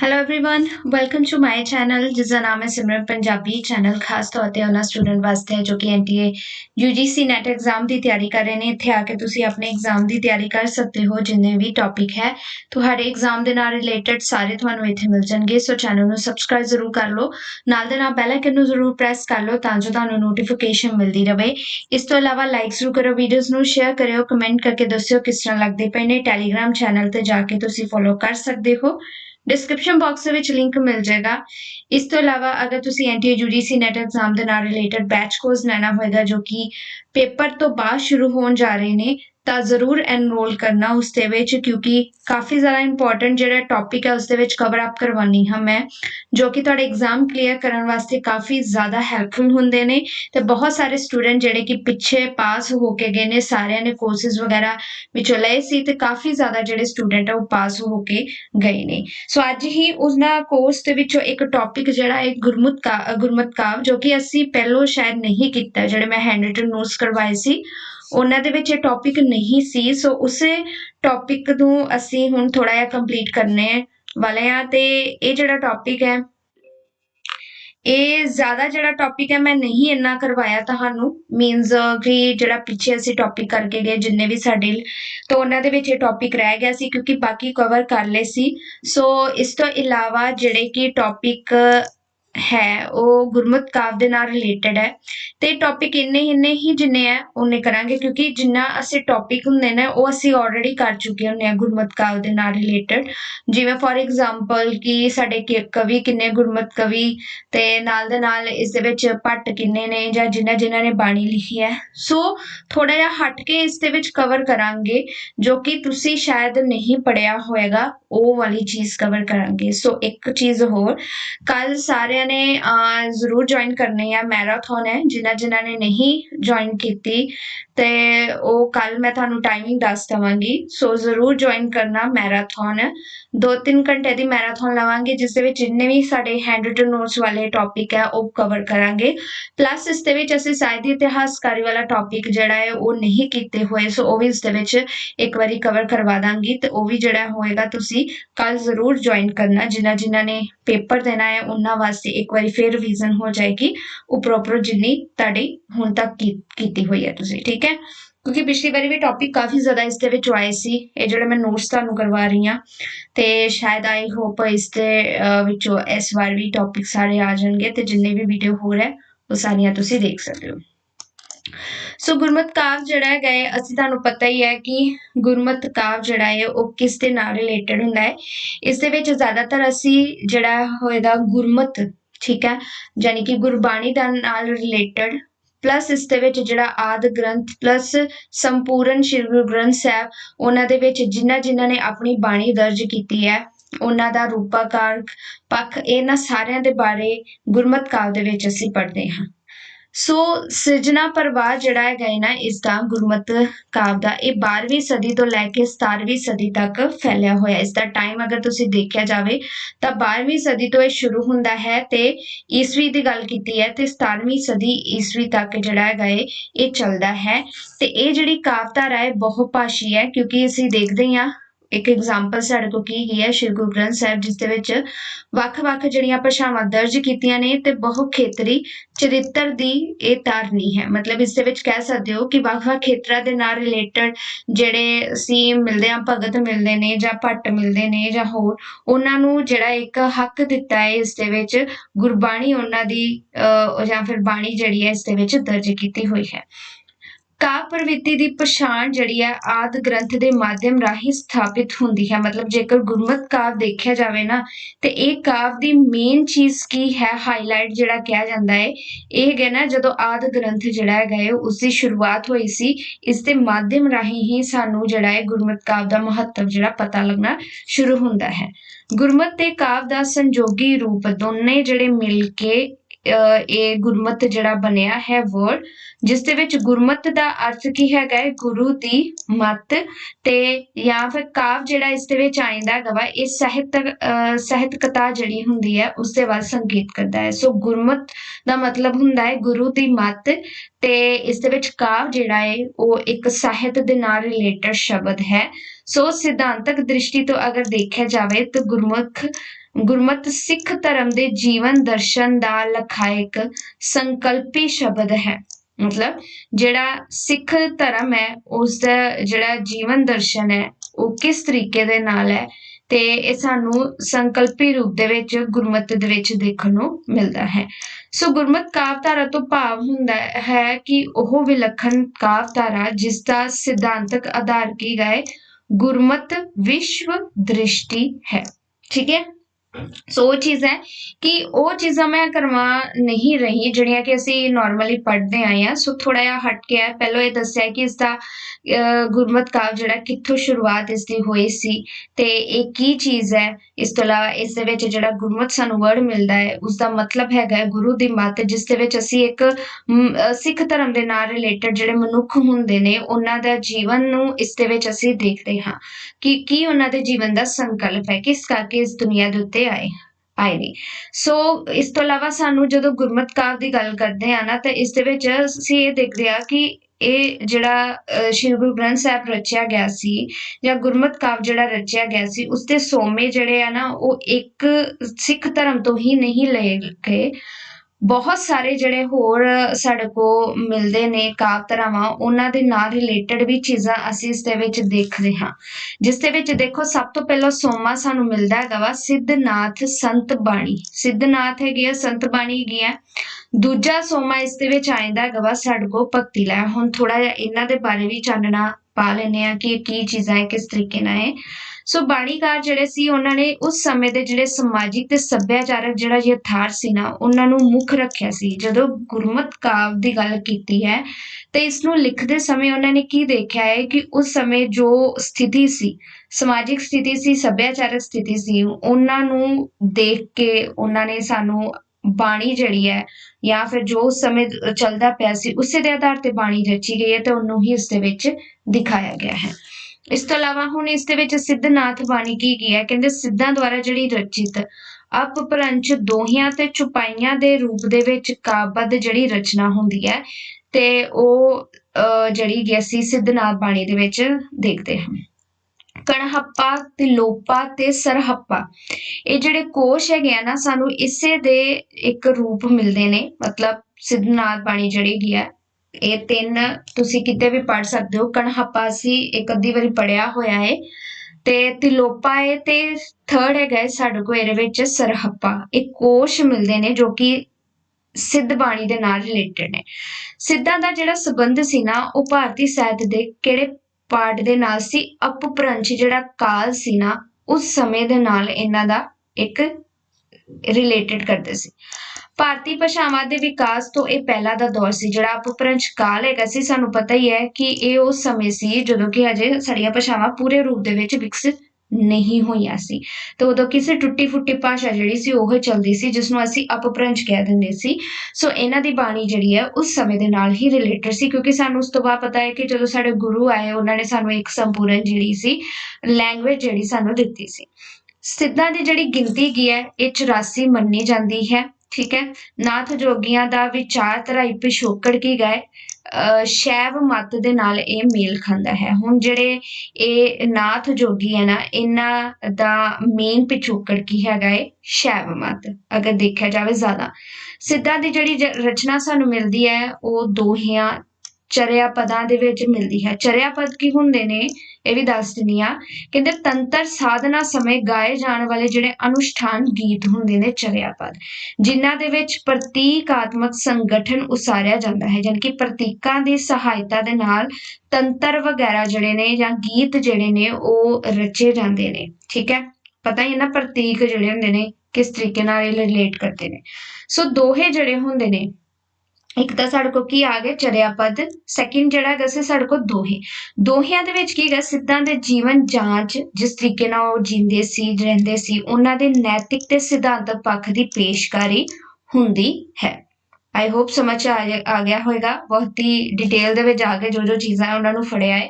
hello everyone welcome to my channel ਜਿਸ ਦਾ ਨਾਮ ਹੈ ਸਿਮਰਨ ਪੰਜਾਬੀ ਚੈਨਲ ਖਾਸ ਤੌਰ ਤੇ ਉਹਨਾਂ ਸਟੂਡੈਂਟ ਵਾਸਤੇ ਹੈ ਜੋ ਕਿ ਐਨਟੀਏ ਯੂਜੀਸੀ ਨੈਟ ਐਗਜ਼ਾਮ ਦੀ ਤਿਆਰੀ ਕਰ ਰਹੇ ਨੇ ਇੱਥੇ ਆ ਕੇ ਤੁਸੀਂ ਆਪਣੇ ਐਗਜ਼ਾਮ ਦੀ ਤਿਆਰੀ ਕਰ ਸਕਦੇ ਹੋ ਜਿੰਨੇ ਵੀ ਟੌਪਿਕ ਹੈ ਤੁਹਾਡੇ ਐਗਜ਼ਾਮ ਦੇ ਨਾਲ ਰਿਲੇਟਡ ਸਾਰੇ ਤੁਹਾਨੂੰ ਇੱਥੇ ਮਿਲ ਜਾਣਗੇ ਸੋ ਚੈਨਲ ਨੂੰ ਸਬਸਕ੍ਰਾਈਬ ਜ਼ਰੂਰ ਕਰ ਲਓ ਨਾਲ ਦੇ ਨਾਲ ਬੈਲ ਆਈਕਨ ਨੂੰ ਜ਼ਰੂਰ ਪ੍ਰੈਸ ਕਰ ਲਓ ਤਾਂ ਜੋ ਤੁਹਾਨੂੰ ਨੋਟੀਫਿਕੇਸ਼ਨ ਮਿਲਦੀ ਰਹੇ ਇਸ ਤੋਂ ਇਲਾਵਾ ਲਾਈਕ ਜ਼ਰੂਰ ਕਰੋ ਵੀਡੀਓਜ਼ ਨੂੰ ਸ਼ੇਅਰ ਕਰਿਓ ਕਮੈਂਟ ਕਰਕੇ ਦੱਸਿਓ ਕਿਸ ਤਰ੍ਹਾਂ ਲੱਗਦੇ ਪਏ ਨੇ ਟੈਲੀਗ੍ਰam ਚੈਨਲ ਤੇ ਜਾ ਕੇ ਤੁਸੀਂ ਫੋਲੋ ਕਰ ਸਕਦੇ ਹੋ ਡਿਸਕ੍ਰਿਪਸ਼ਨ ਬਾਕਸ ਵਿੱਚ ਲਿੰਕ ਮਿਲ ਜਾਏਗਾ। ਇਸ ਤੋਂ ਇਲਾਵਾ ਅਗਰ ਤੁਸੀਂ ਐਨਟੀਏ ਯੂਜੀਸੀ ਨੈਟ ਐਗਜ਼ਾਮ ਦੇ ਨਾਲ ਰਿਲੇਟਡ ਬੈਚ ਕੋਰਸ ਲੈਣਾ ਹੋਏਗਾ ਜੋ ਕਿ ਪੇਪਰ ਤੋਂ ਬਾਅਦ ਸ਼ੁਰੂ ਹੋਣ ਜਾ ਰਹੇ ਨੇ ਤਾਂ ਜ਼ਰੂਰ ਐਨਰੋਲ ਕਰਨਾ ਉਸ ਦੇ ਵਿੱਚ ਕਿਉਂਕਿ ਕਾਫੀ ਜ਼ਿਆਦਾ ਇੰਪੋਰਟੈਂਟ ਜਿਹੜਾ ਟੌਪਿਕ ਹੈ ਉਸ ਦੇ ਵਿੱਚ ਕਵਰ ਅਪ ਕਰਵਾਨੀ ਹਾਂ ਮੈਂ, ਜੋ ਕਿ ਤੁਹਾਡੇ ਐਗਜ਼ਾਮ ਕਲੀਅਰ ਕਰਨ ਵਾਸਤੇ ਕਾਫੀ ਜ਼ਿਆਦਾ ਹੈਲਪਫੁਲ ਹੁੰਦੇ ਨੇ ਤੇ ਬਹੁਤ ਸਾਰੇ ਸਟੂਡੈਂਟ ਜਿਹੜੇ ਕਿ ਪਿੱਛੇ ਪਾਸ ਹੋ ਕੇ ਗਏ ਨੇ, ਸਾਰਿਆਂ ਨੇ ਕੋਰਸਿਸ ਵਗੈਰਾ ਵਿੱਚੋਂ ਲਏ ਸੀ ਤੇ ਕਾਫੀ ਜ਼ਿਆਦਾ ਜਿਹੜੇ ਸਟੂਡੈਂਟ ਆ ਉਹ ਪਾਸ ਹੋ ਕੇ ਗਏ ਨੇ। ਸੋ ਅੱਜ ਹੀ ਉਹਨਾਂ ਕੋਰਸ ਦੇ ਵਿੱਚੋਂ ਇੱਕ ਟੌਪਿਕ ਜਿਹੜਾ ਹੈ ਗੁਰਮੁਤ ਕਾ, ਗੁਰਮਤ ਕਾਵ, ਜੋ ਕਿ ਅਸੀਂ ਪਹਿਲੋਂ ਸ਼ਾਇਦ ਨਹੀਂ ਕੀਤਾ, ਜਿਹੜੇ ਮੈਂ ਹੈਂਡ ਰਿਟਨ ਨੋਟਸ ਕਰਵਾਏ ਸੀ ਉਹਨਾਂ ਦੇ ਵਿੱਚ ਇਹ ਟੌਪਿਕ ਨਹੀਂ ਸੀ ਸੋ ਉਸੇ ਟੌਪਿਕ ਨੂੰ ਅਸੀਂ ਹੁਣ ਥੋੜਾ ਜਿਹਾ ਕੰਪਲੀਟ ਕਰਨੇ ਵਾਲੇ ਆ ਤੇ ਇਹ ਜਿਹੜਾ ਟੌਪਿਕ ਹੈ, ਇਹ ਜ਼ਿਆਦਾ ਜਿਹੜਾ ਟੌਪਿਕ ਹੈ ਮੈਂ ਨਹੀਂ ਇੰਨਾ ਕਰਵਾਇਆ ਤੁਹਾਨੂੰ ਮੀਨਸ ਕਿ ਜਿਹੜਾ ਪਿੱਛੇ ਅਸੀਂ ਟੌਪਿਕ ਕਰਕੇ ਗਏ ਜਿੰਨੇ ਵੀ ਸਾਡੇ ਤੋਂ ਉਹਨਾਂ ਦੇ ਵਿੱਚ ਇਹ ਟੌਪਿਕ ਰਹਿ ਗਿਆ ਸੀ ਕਿਉਂਕਿ ਬਾਕੀ ਕਵਰ ਕਰ ਲਏ ਸੀ ਸੋ ਇਸ ਤੋਂ ਇਲਾਵਾ ਜਿਹੜੇ ਕਿ ਟੌਪਿਕ ਹੈ, ਉਹ ਗੁਰਮਤ ਕਾਵ ਦੇ ਨਾਲ ਰਿਲੇਟਡ ਹੈ। ਤੇ ਟੌਪਿਕ ਇੰਨੇ ਇੰਨੇ ਹੀ ਜਿੰਨੇ ਆ ਉਹਨੇ ਕਰਾਂਗੇ, ਕਿਉਂਕਿ ਜਿੰਨਾ ਅਸੀਂ ਟੌਪਿਕ ਹੁੰਦੇ ਨੇ, ਉਹ ਅਸੀਂ ਆਲਰੇਡੀ ਕਰ ਚੁੱਕੇ ਹੁੰਦੇ ਆ ਗੁਰਮਤਿ ਕਾਵ ਦੇ ਨਾਲ ਰਿਲੇਟਡ ਜਿਵੇਂ ਫੋਰ ਐਗਜ਼ਾਮਪਲ ਕਿ ਸਾਡੇ ਕਵੀ ਕਿੰਨੇ ਗੁਰਮਤਿ ਕਵੀ ਤੇ ਨਾਲ ਦੇ ਨਾਲ ਇਸ ਦੇ ਵਿੱਚ ਭੱਟ ਕਿੰਨੇ ਨੇ ਜਾਂ ਜਿਨ੍ਹਾਂ ਜਿਨ੍ਹਾਂ ਨੇ ਬਾਣੀ ਲਿਖੀ ਹੈ। ਸੋ ਥੋੜਾ ਜਿਹਾ ਹਟ ਕੇ ਇਸ ਦੇ ਵਿੱਚ ਕਵਰ ਕਰਾਂਗੇ, ਜੋ ਕਿ ਤੁਸੀਂ ਸ਼ਾਇਦ ਨਹੀਂ ਪੜਿਆ ਹੋਵੇਗਾ ਉਹ ਵਾਲੀ ਚੀਜ਼ ਕਵਰ ਕਰਾਂਗੇ। ਸੋ ਇੱਕ ਚੀਜ਼ ਹੋਰ ਕੱਲ ਸਾਰੇ ਸਾਰਿਆਂ ਨੇ ਜ਼ਰੂਰ ਜੁਆਇਨ ਕਰਨੀ ਹੈ ਮੈਰਾਥਨ ਹੈ ਜਿਨ੍ਹਾਂ ਜਿਨ੍ਹਾਂ ਨੇ ਨਹੀਂ ਜੁਆਇਨ ਕੀਤੀ ਤੇ ਉਹ ਕੱਲ ਮੈਂ ਤੁਹਾਨੂੰ ਟਾਈਮਿੰਗ ਦੱਸ ਦਵਾਂਗੀ। ਸੋ ਜ਼ਰੂਰ ਜੁਆਇਨ ਕਰਨਾ ਮੈਰਾਥਨ 2-3 ਘੰਟੇ ਦੀ ਮੈਰਾਥਨ ਲਵਾਂਗੇ, ਜਿਸ ਦੇ ਵਿੱਚ ਜਿੰਨੇ ਵੀ ਸਾਡੇ ਹੈਂਡ ਰਿਟਨ ਨੋਟਸ ਵਾਲੇ ਟੌਪਿਕ ਹੈ, ਉਹ ਕਵਰ ਕਰਾਂਗੇ। ਪਲੱਸ ਇਸ ਦੇ ਵਿੱਚ ਅਸੀਂ ਸਾਹਿਤ ਇਤਿਹਾਸਕਾਰੀ ਵਾਲਾ ਟੌਪਿਕ ਜਿਹੜਾ ਹੈ, ਉਹ ਨਹੀਂ ਕੀਤੇ ਹੋਏ। ਸੋ ਉਹ ਵੀ ਇਸ ਦੇ ਵਿੱਚ ਇੱਕ ਵਾਰੀ ਕਵਰ ਕਰਵਾ ਦਾਂਗੀ ਤੇ ਉਹ ਵੀ ਜਿਹੜਾ ਹੋਏਗਾ, ਤੁਸੀਂ ਕੱਲ ਜ਼ਰੂਰ ਜੁਆਇਨ ਕਰਨਾ। ਜਿਨ੍ਹਾਂ ਜਿਨ੍ਹਾਂ ਨੇ ਪੇਪਰ ਦੇਣਾ ਹੈ, ਉਹਨਾਂ ਵਾਸਤੇ ਇੱਕ ਵਾਰੀ ਫੇਰ ਰਿਵੀਜ਼ਨ ਹੋ ਜਾਏਗੀ। ਉਪਰ ਉਪਰ ਜਿੰਨੀ ਤੁਹਾਡੀ ਹੁਣ ਤੱਕ ਕੀਤੀ ਹੋਈ ਹੈ ਤੁਸੀਂ, ਠੀਕ ਹੈ? ਕਿਉਂਕਿ ਪਿਛਲੀ ਵਾਰੀ ਵੀ ਟੌਪਿਕ ਕਾਫੀ ਜ਼ਿਆਦਾ ਇਸ ਦੇ ਵਿੱਚ ਆਏ ਸੀ, ਇਹ ਜਿਹੜੇ ਮੈਂ ਨੋਟਸ ਤੁਹਾਨੂੰ ਕਰਵਾ ਰਹੀ ਹਾਂ, ਤੇ ਸ਼ਾਇਦ ਆਈ ਹੋਪ ਇਸ ਦੇ ਵਿੱਚੋਂ ਇਸ ਵਾਰ ਵੀ ਟੌਪਿਕ ਸਾਰੇ ਆ ਜਾਣਗੇ ਤੇ ਜਿੰਨੇ ਵੀ ਵੀਡੀਓ ਹੋਰ ਹੈ, ਉਹ ਸਾਰੀਆਂ ਤੁਸੀਂ ਦੇਖ ਸਕਦੇ ਹੋ। ਸੋ ਗੁਰਮਤ ਕਾਵ ਜਿਹੜਾ ਹੈ ਅਸੀਂ ਤੁਹਾਨੂੰ ਪਤਾ ਹੀ ਹੈ ਕਿ ਗੁਰਮਤ ਕਾਵ ਜਿਹੜਾ ਹੈ, ਉਹ ਕਿਸ ਦੇ ਨਾਲ ਰਿਲੇਟਡ ਹੁੰਦਾ ਹੈ। ਇਸ ਦੇ ਵਿੱਚ ਜ਼ਿਆਦਾਤਰ ਅਸੀਂ ਜਿਹੜਾ ਹੋਏਗਾ ਗੁਰਮਤ, ਠੀਕ ਹੈ ਯਾਨੀ ਕਿ ਗੁਰਬਾਣੀ ਦਾ ਨਾਲ ਰਿਲੇਟਡ ਪਲੱਸ ਇਸ ਦੇ ਵਿੱਚ ਜਿਹੜਾ ਆਦ ਗ੍ਰੰਥ ਪਲੱਸ ਸੰਪੂਰਨ ਸ਼੍ਰੀ ਗੁਰੂ ਗ੍ਰੰਥ ਸਾਹਿਬ, ਉਹਨਾਂ ਦੇ ਵਿੱਚ ਜਿਨ੍ਹਾਂ ਜਿਨ੍ਹਾਂ ਨੇ ਆਪਣੀ ਬਾਣੀ ਦਰਜ ਕੀਤੀ ਹੈ, ਉਹਨਾਂ ਦਾ ਰੂਪਾਕਾਰ, ਪੱਖ, ਇਹਨਾਂ ਸਾਰਿਆਂ ਦੇ ਬਾਰੇ ਗੁਰਮਤਿ ਕਾਲ ਦੇ ਵਿੱਚ ਅਸੀਂ ਪੜ੍ਹਦੇ ਹਾਂ। ਸੋ ਸਿਰਜਣਾ ਪਰਿਵਾਰ ਜਿਹੜਾ ਹੈਗਾ ਹੈ ਨਾ, ਇਸ ਦਾ ਗੁਰਮਤ ਕਾਵ ਦਾ, ਇਹ 12ਵੀਂ ਸਦੀ ਤੋਂ ਲੈ ਕੇ 17ਵੀਂ ਸਦੀ ਤੱਕ ਫੈਲਿਆ ਹੋਇਆ ਇਸ ਦਾ ਟਾਈਮ ਅਗਰ ਤੁਸੀਂ ਦੇਖਿਆ ਜਾਵੇ, ਤਾਂ 12ਵੀਂ ਸਦੀ ਤੋਂ ਇਹ ਸ਼ੁਰੂ ਹੁੰਦਾ ਹੈ ਤੇ ਈਸਵੀ ਦੀ ਗੱਲ ਕੀਤੀ ਹੈ ਤੇ 17ਵੀਂ ਸਦੀ ਈਸਵੀ ਤੱਕ ਜਿਹੜਾ ਹੈ ਗਏ ਇਹ ਚੱਲਦਾ ਹੈ। ਤੇ ਇਹ ਜਿਹੜੀ ਕਾਵਤਾਰਾ ਹੈ ਬਹੁਭਾਸ਼ੀ ਹੈ, ਕਿਉਂਕਿ ਅਸੀਂ ਦੇਖਦੇ ਹਾਂ ਇੱਕ ਐਗਜ਼ਾਮਪਲ ਸਾਡੇ ਕੋਲ ਕੀ ਗਈ ਹੈ, ਸ਼੍ਰੀ ਗੁਰੂ ਗ੍ਰੰਥ ਸਾਹਿਬ ਜਿਸ ਦੇ ਵਿੱਚ ਵੱਖ-ਵੱਖ ਜਿਹੜੀਆਂ ਭਾਸ਼ਾਵਾਂ ਦਰਜ ਕੀਤੀਆਂ ਨੇ ਤੇ ਬਹੁ ਖੇਤਰੀ ਚਰਿੱਤਰ ਦੀ ਇਹ ਤਾਰਨੀ ਹੈ। ਮਤਲਬ ਇਸ ਦੇ ਵਿੱਚ ਕਹਿ ਸਕਦੇ ਹੋ ਕਿ ਵੱਖ-ਵੱਖ ਖੇਤਰਾਂ ਦੇ ਨਾਲ ਰਿਲੇਟਡ ਜਿਹੜੇ ਅਸੀਂ ਮਿਲਦੇ ਆ ਭਗਤ ਮਿਲਦੇ ਨੇ ਜਾਂ ਭੱਟ ਮਿਲਦੇ ਨੇ ਜਾਂ ਹੋਰ, ਉਹਨਾਂ ਨੂੰ ਜਿਹੜਾ ਇੱਕ ਹੱਕ ਦਿੱਤਾ ਹੈ ਇਸ ਦੇ ਵਿੱਚ ਗੁਰਬਾਣੀ ਉਹਨਾਂ ਦੀ ਜਾਂ ਫਿਰ ਬਾਣੀ ਜਿਹੜੀ ਹੈ ਇਸ ਦੇ ਵਿੱਚ ਦਰਜ ਕੀਤੀ ਹੋਈ ਹੈ। ਕਾਵਿ ਪ੍ਰਵਿਰਤੀ ਦੀ ਪਛਾਣ ਜਿਹੜੀ ਹੈ ਆਦ ਗ੍ਰੰਥ ਦੇ ਮਾਧਿਅਮ ਰਾਹੀਂ ਸਥਾਪਿਤ ਹੁੰਦੀ ਹੈ। ਮਤਲਬ ਜੇਕਰ ਗੁਰਮਤ ਕਾਵਿ ਦੇਖਿਆ ਜਾਵੇ ਨਾ, ਤੇ ਇਹ ਕਾਵਿ ਦੀ ਮੇਨ ਚੀਜ਼ ਕੀ ਹੈ ਹਾਈਲਾਈਟ ਜਿਹੜਾ ਕਿਹਾ ਜਾਂਦਾ ਹੈ, ਇਹ ਹੈਗਾ ਨਾ ਜਦੋਂ ਆਦ ਗ੍ਰੰਥ ਜਿਹੜਾ ਹੈਗਾ ਹੈ, ਉਸ ਦੀ ਸ਼ੁਰੂਆਤ ਹੋਈ ਸੀ, ਇਸ ਦੇ ਮਾਧਿਅਮ ਰਾਹੀਂ ਹੀ ਸਾਨੂੰ ਜਿਹੜਾ ਹੈ ਗੁਰਮਤ ਕਾਵਿ ਦਾ ਮਹੱਤਵ ਜਿਹੜਾ ਪਤਾ ਲੱਗਣਾ ਸ਼ੁਰੂ ਹੁੰਦਾ ਹੈ। ਗੁਰਮਤ ਤੇ ਕਾਵਿ ਦਾ ਸੰਜੋਗੀ ਰੂਪ ਦੋਨੇ ਜਿਹੜੇ ਮਿਲ ਕੇ ਇਹ ਗੁਰਮਤ ਜਿਹੜਾ ਬਣਿਆ ਹੈ ਵਰਡ ਜਿਸ ਦੇ ਵਿੱਚ ਗੁਰਮਤ ਦਾ ਅਰਥ ਕੀ ਹੈਗਾ ਹੈ? ਗੁਰੂ ਦੀ ਮਤ ਤੇ ਜਾਂ ਫਿਰ ਕਾਵ ਜਿਹੜਾ ਇਸ ਦੇ ਵਿੱਚ ਆਇੰਦਾ ਹੈਗਾ ਇਹ ਸਾਹਿਤ ਸਾਹਿਤਕਤਾ ਜਿਹੜੀ ਹੁੰਦੀ ਹੈ, ਉਸ ਦੇ ਵੱਲ ਸੰਕੇਤ ਕਰਦਾ ਹੈ। ਸੋ ਗੁਰਮਤ ਦਾ ਮਤਲਬ ਹੁੰਦਾ ਹੈ ਗੁਰੂ ਦੀ ਮਤ ਤੇ ਇਸ ਦੇ ਵਿੱਚ ਕਾਵ ਜਿਹੜਾ ਹੈ, ਉਹ ਇੱਕ ਸਾਹਿਤ ਦੇ ਨਾਲ ਰਿਲੇਟਡ ਸ਼ਬਦ ਹੈ। ਸੋ ਸਿਧਾਂਤਕ ਦ੍ਰਿਸ਼ਟੀ ਤੋਂ ਅਗਰ ਦੇਖਿਆ ਜਾਵੇ ਤਾਂ ਗੁਰਮੁਖ ਗੁਰਮਤ ਸਿੱਖ ਧਰਮ ਦੇ ਜੀਵਨ ਦਰਸ਼ਨ ਦਾ ਲਖਾਇਕ ਸੰਕਲਪੀ ਸ਼ਬਦ ਹੈ। ਮਤਲਬ ਜਿਹੜਾ ਸਿੱਖ ਧਰਮ ਹੈ ਉਸ ਦਾ ਜਿਹੜਾ ਜੀਵਨ ਦਰਸ਼ਨ ਹੈ, ਉਹ ਕਿਸ ਤਰੀਕੇ ਦੇ ਨਾਲ ਹੈ ਤੇ ਇਹ ਸਾਨੂੰ ਸੰਕਲਪੀ ਰੂਪ ਦੇ ਵਿੱਚ, ਗੁਰਮਤਿ ਦੇ ਵਿੱਚ ਦੇਖਣ ਨੂੰ ਮਿਲਦਾ ਹੈ। ਸੋ ਗੁਰਮਤ ਕਾਵਧਾਰਾ ਤੋਂ ਭਾਵ ਹੁੰਦਾ ਹੈ ਕਿ ਉਹ ਵਿਲੱਖਣ ਕਾਵਧਾਰਾ ਜਿਸ ਦਾ ਸਿਧਾਂਤਕ ਆਧਾਰ ਕੀ ਗਏ ਗੁਰਮਤ ਵਿਸ਼ਵ ਦ੍ਰਿਸ਼ਟੀ ਹੈ। ਠੀਕ ਹੈ? ਸੋ ਉਹ ਚੀਜ਼ ਹੈ ਕਿ ਉਹ ਚੀਜ਼ਾਂ ਮੈਂ ਕਰਵਾ ਨਹੀਂ ਰਹੀ ਜਿਹੜੀਆਂ ਕਿ ਅਸੀਂ ਨਾਰਮਲੀ ਪੜ੍ਹਦੇ ਆਏ ਆ ਸੋ ਥੋੜਾ ਜਿਹਾ ਹਟ ਕੇ ਹੈ ਪਹਿਲਾਂ ਇਹ ਦੱਸਿਆ ਕਿ ਇਸ ਦਾ ਅਹ, ਗੁਰਮਤ ਕਾਵ ਜਿਹੜਾ ਕਿੱਥੋਂ ਸ਼ੁਰੂਆਤ ਇਸ ਦੀ ਹੋਈ ਸੀ ਤੇ ਇਹ ਕੀ ਚੀਜ਼ ਹੈ? ਇਸ ਤੋਂ ਇਲਾਵਾ ਇਸ ਦੇ ਵਿੱਚ ਜਿਹੜਾ ਗੁਰਮਤ ਸਾਨੂੰ ਵਰਡ ਮਿਲਦਾ ਹੈ ਉਸ ਦਾ ਮਤਲਬ ਹੈਗਾ ਗੁਰੂ ਦੀ ਮੱਤ ਜਿਸ ਦੇ ਵਿੱਚ ਅਸੀਂ ਇੱਕ ਸਿੱਖ ਧਰਮ ਦੇ ਨਾਲ ਰਿਲੇਟਡ ਜਿਹੜੇ ਮਨੁੱਖ ਹੁੰਦੇ ਨੇ ਉਹਨਾਂ ਦਾ ਜੀਵਨ ਨੂੰ ਇਸ ਦੇ ਵਿੱਚ ਅਸੀਂ ਦੇਖਦੇ ਹਾਂ। ਕਿ ਕੀ ਉਹਨਾਂ ਦੇ ਜੀਵਨ ਦਾ ਸੰਕਲਪ ਹੈ? ਕਿਸ ਕਰਕੇ ਇਸ ਦੁਨੀਆ ਦੇ ਉੱਤੇ ਆਏ ਆਏ ਨੇ ਸੋ ਇਸ ਤੋਂ ਇਲਾਵਾ ਸਾਨੂੰ ਜਦੋਂ ਗੁਰਮਤ ਕਾਵ ਦੀ ਗੱਲ ਕਰਦੇ ਆ ਨਾ, ਤਾਂ ਇਸ ਦੇ ਵਿੱਚ ਅਸੀਂ ਇਹ ਦੇਖਦੇ ਆ ਕਿ ਇਹ ਜਿਹੜਾ ਸ਼੍ਰੀ ਗੁਰੂ ਗ੍ਰੰਥ ਸਾਹਿਬ ਰਚਿਆ ਗਿਆ ਸੀ ਜਾਂ ਗੁਰਮਤਿ ਕਾਵ ਜਿਹੜਾ ਰਚਿਆ ਗਿਆ ਸੀ ਉਸ ਦੇ ਸੋਮੇ ਜਿਹੜੇ ਆ ਨਾ, ਉਹ ਇੱਕ ਸਿੱਖ ਧਰਮ ਤੋਂ ਹੀ ਨਹੀਂ ਲਏ ਗਏ। ਬਹੁਤ ਸਾਰੇ ਜਿਹੜੇ ਹੋਰ ਸਾਡੇ ਕੋਲ ਮਿਲਦੇ ਨੇ ਕਾਵ ਧਾਰਾਵਾਂ ਉਹਨਾਂ ਦੇ ਨਾਲ ਰਿਲੇਟਡ ਵੀ ਚੀਜ਼ਾਂ ਅਸੀਂ ਇਸ ਦੇ ਵਿੱਚ ਦੇਖਦੇ ਹਾਂ। ਜਿਸ ਦੇ ਵਿੱਚ ਦੇਖੋ, ਸਭ ਤੋਂ ਪਹਿਲਾਂ ਸੋਮਾ ਸਾਨੂੰ ਮਿਲਦਾ ਹੈਗਾ ਵਾ, ਸਿੱਧਨਾਥ ਸੰਤ ਬਾਣੀ ਸਿੱਧਨਾਥ ਹੈਗੀ ਆ ਸੰਤ ਬਾਣੀ ਹੈਗੀ ਆ। ਦੂਜਾ ਸੋਮਾ ਇਸ ਦੇ ਵਿੱਚ ਆਇਂਦਾ ਹੈਗਾ ਵਾ, ਸਾਡੇ ਕੋਲ ਭਗਤੀ ਲੈ। ਹੁਣ ਥੋੜਾ ਜਿਹਾ ਇਹਨਾਂ ਦੇ ਬਾਰੇ ਵੀ ਚਾਨਣਾ ਪਾ ਲੈਨੇ ਆ ਕਿ ਇਹ ਕੀ ਚੀਜ਼ਾਂ ਹੈ ਕਿਸ ਤਰੀਕੇ ਨਾਲ ਹੈ ਸੋ ਬਾਣੀਕਾਰ ਜਿਹੜੇ ਸੀ, ਉਹਨਾਂ ਨੇ ਉਸ ਸਮੇਂ ਦੇ ਜਿਹੜੇ ਸਮਾਜਿਕ ਤੇ ਸੱਭਿਆਚਾਰਕ ਜਿਹੜਾ ਯਥਾਰਥ ਸੀ ਨਾ, ਉਹਨਾਂ ਨੂੰ ਮੁੱਖ ਰੱਖਿਆ ਸੀ। ਜਦੋਂ ਗੁਰਮਤ ਕਾਵ ਦੀ ਗੱਲ ਕੀਤੀ ਹੈ, ਤੇ ਇਸ ਨੂੰ ਲਿਖਦੇ ਸਮੇਂ ਉਹਨਾਂ ਨੇ ਕੀ ਦੇਖਿਆ ਹੈ ਕਿ ਉਸ ਸਮੇਂ ਜੋ ਸਥਿਤੀ ਸੀ, ਸਮਾਜਿਕ ਸਥਿਤੀ ਸੀ, ਸੱਭਿਆਚਾਰਕ ਸਥਿਤੀ ਸੀ, ਉਹਨਾਂ ਨੂੰ ਦੇਖ ਕੇ ਉਹਨਾਂ ਨੇ ਸਾਨੂੰ ਬਾਣੀ ਜਿਹੜੀ ਹੈ ਜਾਂ ਫਿਰ ਜੋ ਉਸ ਸਮੇਂ ਚੱਲਦਾ ਪਿਆ ਸੀ, ਉਸੇ ਦੇ ਆਧਾਰ ਤੇ ਬਾਣੀ ਰਚੀ ਗਈ ਹੈ ਤੇ ਉਹਨੂੰ ਹੀ ਇਸ ਦੇ ਵਿੱਚ ਦਿਖਾਇਆ ਗਿਆ ਹੈ। ਇਸ ਤੋਂ ਇਲਾਵਾ ਹੁਣ ਇਸ ਦੇ ਵਿੱਚ ਸਿੱਧਨਾਥ ਬਾਣੀ ਕੀ ਕੀ ਹੈ? ਕਹਿੰਦੇ ਸਿੱਧਾਂ ਦੁਆਰਾ ਜਿਹੜੀ ਰਚਿਤ ਅਪ ਦੋਹਿਆਂ ਤੇ ਚੁਪਾਈਆਂ ਦੇ ਰੂਪ ਦੇ ਵਿੱਚ ਕਾਬਦ ਜਿਹੜੀ ਰਚਨਾ ਹੁੰਦੀ ਹੈ ਤੇ ਉਹ ਅਹ, ਜਿਹੜੀ ਕਿ ਅਸੀਂ ਸਿੱਧਨਾਥ ਬਾਣੀ ਦੇ ਵਿੱਚ ਦੇਖਦੇ ਹਾਂ। ਕਣਹੱਪਾ ਤਿਲੋਪਾ ਤੇ ਸਰਹੱਪਾ ਇਹ ਜਿਹੜੇ ਕੋਸ਼ ਹੈਗੇ ਆ ਨਾ ਸਾਨੂੰ ਇਸੇ ਦੇ ਇੱਕ ਰੂਪ ਮਿਲਦੇ ਨੇ ਮਤਲਬ ਸਿੱਧਨਾਥ ਬਾਣੀ ਜਿਹੜੀ ਹੈਗੀ ਆ ਇਹ ਤਿੰਨ ਤੁਸੀਂ ਕਿਤੇ ਵੀ ਪੜ ਸਕਦੇ ਹੋ। ਕਣਹੱਪਾ ਸੀ ਇੱਕ ਅੱਧੀ ਵਾਰੀ ਪੜਿਆ ਹੋਇਆ ਹੈ ਤੇ ਤਿਲੋਪਾ ਹੈ ਤੇ ਥਰਡ ਹੈਗਾ ਹੈ ਸਾਡੇ ਕੋਲ, ਇਹਦੇ ਵਿੱਚ ਸਰਹੱਪਾ। ਇਹ ਕੋਸ਼ ਮਿਲਦੇ ਨੇ ਜੋ ਕਿ ਸਿੱਧ ਬਾਣੀ ਦੇ ਨਾਲ ਰਿਲੇਟਡ ਨੇ। ਸਿੱਧਾਂ ਦਾ ਜਿਹੜਾ ਸੰਬੰਧ ਸੀ ਨਾ, ਉਹ ਭਾਰਤੀ ਸਾਹਿਤ ਦੇ ਕਿਹੜੇ ਪਾਰਟ ਦੇ ਨਾਲ ਸੀ? ਅਪਭ੍ਰੰਸ਼ ਜਿਹੜਾ ਕਾਲ ਸੀ ਨਾ, ਉਸ ਸਮੇਂ ਦੇ ਨਾਲ ਇਹਨਾਂ ਦਾ ਇੱਕ ਰਿਲੇਟਡ ਕਰਦੇ ਸੀ। ਭਾਰਤੀ ਭਾਸ਼ਾਵਾਂ ਦੇ ਵਿਕਾਸ ਤੋਂ ਇਹ ਪਹਿਲਾ ਦਾ ਦੌਰ ਸੀ, ਜਿਹੜਾ ਅਪਭ੍ਰੰਸ਼ ਕਾਲ ਹੈਗਾ ਸੀ, ਸਾਨੂੰ ਪਤਾ ਹੀ ਹੈ ਕਿ ਇਹ ਉਸ ਸਮੇਂ ਸੀ ਜਦੋਂ ਕਿ ਅਜੇ ਸਾਡੀਆਂ ਭਾਸ਼ਾਵਾਂ ਪੂਰੇ ਰੂਪ ਦੇ ਵਿੱਚ ਵਿਕਸਿਤ ਨਹੀਂ ਹੋਈਆਂ ਸੀ। ਤੇ ਉਦੋਂ ਕਿਸੇ ਟੁੱਟੀ ਫੁੱਟੀ ਭਾਸ਼ਾ ਜਿਹੜੀ ਸੀ, ਉਹ ਚੱਲਦੀ ਸੀ ਜਿਸ ਨੂੰ ਅਸੀਂ ਅਪਭ੍ਰੰਸ਼ ਕਹਿ ਦਿੰਦੇ ਸੀ। ਸੋ ਇਹਨਾਂ ਦੀ ਬਾਣੀ ਜਿਹੜੀ ਹੈ, ਉਸ ਸਮੇਂ ਦੇ ਨਾਲ ਹੀ ਰਿਲੇਟਡ ਸੀ, ਕਿਉਂਕਿ ਸਾਨੂੰ ਉਸ ਤੋਂ ਬਾਅਦ ਪਤਾ ਹੈ ਕਿ ਜਦੋਂ ਸਾਡੇ ਗੁਰੂ ਆਏ, ਉਹਨਾਂ ਨੇ ਸਾਨੂੰ ਇੱਕ ਸੰਪੂਰਨ ਜਿਹੜੀ ਸੀ ਲੈਂਗੁਏਜ ਜਿਹੜੀ ਸਾਨੂੰ ਦਿੱਤੀ ਸੀ। ਸਿੱਧਾਂ ਦੀ ਜਿਹੜੀ ਗਿਣਤੀ ਕੀ ਹੈ, ਇਹ 84 ਮੰਨੀ ਜਾਂਦੀ ਹੈ। ਠੀਕ ਹੈ। ਨਾਥ ਜੋਗੀਆਂ ਦਾ ਵਿਚਾਰ ਧਰਾਈ ਪਿਛੋਕੜ ਕੀ ਗਏ? ਅਹ ਸ਼ੈਵ ਮਤ ਦੇ ਨਾਲ ਇਹ ਮੇਲ ਖਾਂਦਾ ਹੈ। ਹੁਣ ਜਿਹੜੇ ਇਹ ਨਾਥ ਜੋਗੀ ਹੈ ਨਾ, ਇਹਨਾਂ ਦਾ ਮੇਨ ਪਿਛੋਕੜ ਕੀ ਹੈਗਾ ਹੈ ਸ਼ੈਵ ਮਤ। ਅਗਰ ਦੇਖਿਆ ਜਾਵੇ ਜ਼ਿਆਦਾ। ਸਿੱਧਾ ਦੀ ਜਿਹੜੀ ਰਚਨਾ ਸਾਨੂੰ ਮਿਲਦੀ ਹੈ, ਉਹ ਦੋਹਿਆਂ ਚਰਿਆ ਪਦਾਂ ਦੇ ਵਿੱਚ ਮਿਲਦੀ ਹੈ। ਚਰਿਆ ਪਦ ਕੀ ਹੁੰਦੇ ਨੇ? ਇਹ ਵੀ ਦੱਸ ਦਿੰਦੀ ਆ ਕਹਿੰਦੇ ਤੰਤਰ ਸਾਧਨਾ ਸਮੇਂ ਗਾਏ ਜਾਣ ਵਾਲੇ ਜਿਹੜੇ ਅਨੁਸ਼ਠਾਨ ਗੀਤ ਹੁੰਦੇ ਨੇ ਚਰਿਆ ਪਦ ਜਿਨ੍ਹਾਂ ਦੇ ਵਿੱਚ ਪ੍ਰਤੀਕਾਤਮਕ ਸੰਗਠਨ ਉਸਾਰਿਆ ਜਾਂਦਾ ਹੈ ਯਾਨੀ ਕਿ ਪ੍ਰਤੀਕਾਂ ਦੀ ਸਹਾਇਤਾ ਦੇ ਨਾਲ ਤੰਤਰ ਵਗੈਰਾ ਜਿਹੜੇ ਨੇ ਜਾਂ ਗੀਤ ਜਿਹੜੇ ਨੇ ਉਹ ਰਚੇ ਜਾਂਦੇ ਨੇ, ਠੀਕ ਹੈ? ਪਤਾ ਹੀ ਹੈ ਨਾ ਪ੍ਰਤੀਕ ਜਿਹੜੇ ਹੁੰਦੇ ਨੇ ਕਿਸ ਤਰੀਕੇ ਨਾਲ ਇਹ ਰਿਲੇਟ ਕਰਦੇ ਨੇ। ਸੋ ਦੋਹੇ ਜਿਹੜੇ ਹੁੰਦੇ ਨੇ ਇੱਕ ਤਾਂ ਸਾਡੇ ਕੋਲ ਕੀ ਆ ਗਿਆ ਚਰਿਆ ਪਦ ਸੈਕਿੰਡ ਜਿਹੜਾ ਹੈਗਾ ਸੀ ਸਾਡੇ ਕੋਲ ਦੋਹੇ। ਦੋਹਿਆਂ ਦੇ ਵਿੱਚ ਕੀ ਹੈਗਾ, ਸਿੱਧਾਂ ਦੇ ਜੀਵਨ ਜਾਂਚ, ਜਿਸ ਤਰੀਕੇ ਨਾਲ ਉਹ ਜੀਂਦੇ ਸੀ, ਰਹਿੰਦੇ ਸੀ, ਉਹਨਾਂ ਦੇ ਨੈਤਿਕ ਤੇ ਸਿਧਾਂਤਕ ਪੱਖ ਦੀ ਪੇਸ਼ਕਾਰੀ ਹੁੰਦੀ ਹੈ। ਆਈ ਹੋਪ ਸਮਝ 'ਚ ਆ ਗਿਆ- ਆ ਹੋਵੇਗਾ ਬਹੁਤ ਹੀ ਡਿਟੇਲ ਦੇ ਵਿੱਚ ਜਾ ਕੇ ਜੋ ਜੋ ਚੀਜ਼ਾਂ ਉਹਨਾਂ ਨੂੰ ਫੜਿਆ ਹੈ।